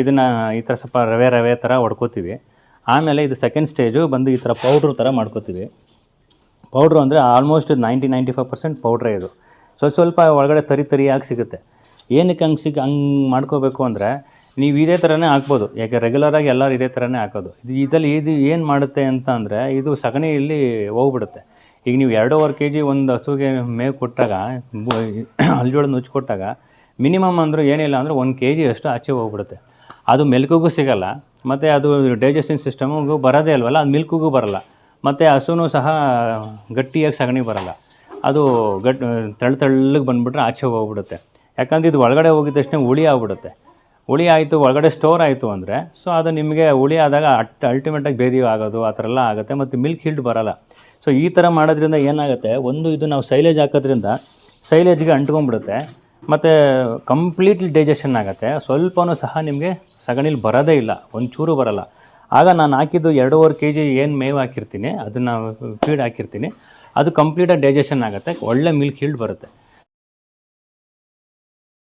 ಇದನ್ನು ಈ ಥರ ಸ್ವಲ್ಪ ರವೆ ರವೆ ಥರ ಹೊಡ್ಕೋತೀವಿ ಆಮೇಲೆ ಇದು ಸೆಕೆಂಡ್ ಸ್ಟೇಜು ಬಂದು ಈ ಥರ ಪೌಡ್ರ್ ಥರ ಮಾಡ್ಕೋತೀವಿ. ಪೌಡ್ರು ಅಂದರೆ almost ninety ninety five percent ಪೌಡ್ರೇ ಇದು. ಸೊ ಸ್ವಲ್ಪ ಒಳಗಡೆ ತರಿ ತರಿಯಾಗಿ ಸಿಗುತ್ತೆ. ಏನಕ್ಕೆ ಹಂಗೆ ಸಿಗ, ಹಂಗೆ ಮಾಡ್ಕೋಬೇಕು ಅಂದರೆ ನೀವು ಇದೇ ಥರನೇ ಹಾಕ್ಬೋದು. ಯಾಕೆ ರೆಗ್ಯುಲರಾಗಿ ಎಲ್ಲರೂ ಇದೇ ಥರನೇ ಹಾಕೋದು. ಇದು ಇದರಲ್ಲಿ ಇದು ಏನು ಮಾಡುತ್ತೆ ಅಂತ ಅಂದರೆ ಇದು ಸಗಣಿಯಲ್ಲಿ ಹೋಗ್ಬಿಡುತ್ತೆ. ಈಗ ನೀವು ಎರಡೂವರೆ ಕೆ ಜಿ ಒಂದು ಹಸುಗೆ ಮೇವು ಕೊಟ್ಟಾಗ ಹಲ್ಜೋಳ ನುಚ್ಚು ಕೊಟ್ಟಾಗ ಮಿನಿಮಮ್ ಅಂದರೂ ಏನಿಲ್ಲ ಅಂದರೆ ಒಂದು ಕೆ ಜಿ ಅಷ್ಟು ಆಚೆ ಹೋಗ್ಬಿಡುತ್ತೆ. ಅದು ಮೆಲ್ಕಿಗೂ ಸಿಗಲ್ಲ. ಮತ್ತು ಅದು ಡೈಜೆಷನ್ ಸಿಸ್ಟಮ್ಗೂ ಬರೋದೇ ಅಲ್ವಲ್ಲ ಅದು ಮಿಲ್ಕಿಗೂ ಬರಲ್ಲ. ಮತ್ತು ಹಸುನೂ ಸಹ ಗಟ್ಟಿಯಾಗಿ ಸಗಣಿ ಬರಲ್ಲ. ಅದು ಗಟ್, ತಳ್ಳು ತಳ್ಳಗೆ ಬಂದುಬಿಟ್ರೆ ಆಚೆ ಹೋಗ್ಬಿಡುತ್ತೆ. ಯಾಕಂದ್ರೆ ಇದು ಒಳಗಡೆ ಹೋಗಿದ ತಕ್ಷಣ ಹುಳಿ ಆಗ್ಬಿಡುತ್ತೆ. ಹುಳಿ ಆಯಿತು, ಒಳಗಡೆ ಸ್ಟೋರ್ ಆಯಿತು ಅಂದರೆ ಸೊ ಅದು ನಿಮಗೆ ಹುಳಿ ಆದಾಗ ಅಟ್ ಅಲ್ಟಿಮೇಟಾಗಿ ಬೇದಿ ಆಗೋದು, ಆ ಥರ ಎಲ್ಲ ಆಗುತ್ತೆ ಮತ್ತು ಮಿಲ್ಕ್ ಹಿಲ್ಡ್ ಬರೋಲ್ಲ. ಸೊ ಈ ಥರ ಮಾಡೋದ್ರಿಂದ ಏನಾಗುತ್ತೆ, ಒಂದು ಇದು ನಾವು ಸೈಲೇಜ್ ಹಾಕೋದ್ರಿಂದ ಸೈಲೇಜ್ಗೆ ಅಂಟ್ಕೊಂಡ್ಬಿಡುತ್ತೆ ಮತ್ತು ಕಂಪ್ಲೀಟ್ಲಿ ಡೈಜೆಷನ್ ಆಗುತ್ತೆ. ಸ್ವಲ್ಪನೂ ಸಹ ನಿಮಗೆ ಸಗಣಿಲಿ ಬರೋದೇ ಇಲ್ಲ, ಒಂಚೂರು ಬರಲ್ಲ. ಆಗ ನಾನು ಹಾಕಿದ್ದು ಎರಡೂವರೆ ಕೆ ಜಿ ಏನು ಮೇವು ಹಾಕಿರ್ತೀನಿ, ಅದನ್ನು ಫೀಡ್ ಹಾಕಿರ್ತೀನಿ, ಅದು ಕಂಪ್ಲೀಟಾಗಿ ಡೈಜೆಷನ್ ಆಗುತ್ತೆ, ಒಳ್ಳೆ ಮಿಲ್ಕ್ ಹಿಲ್ಡ್ ಬರುತ್ತೆ.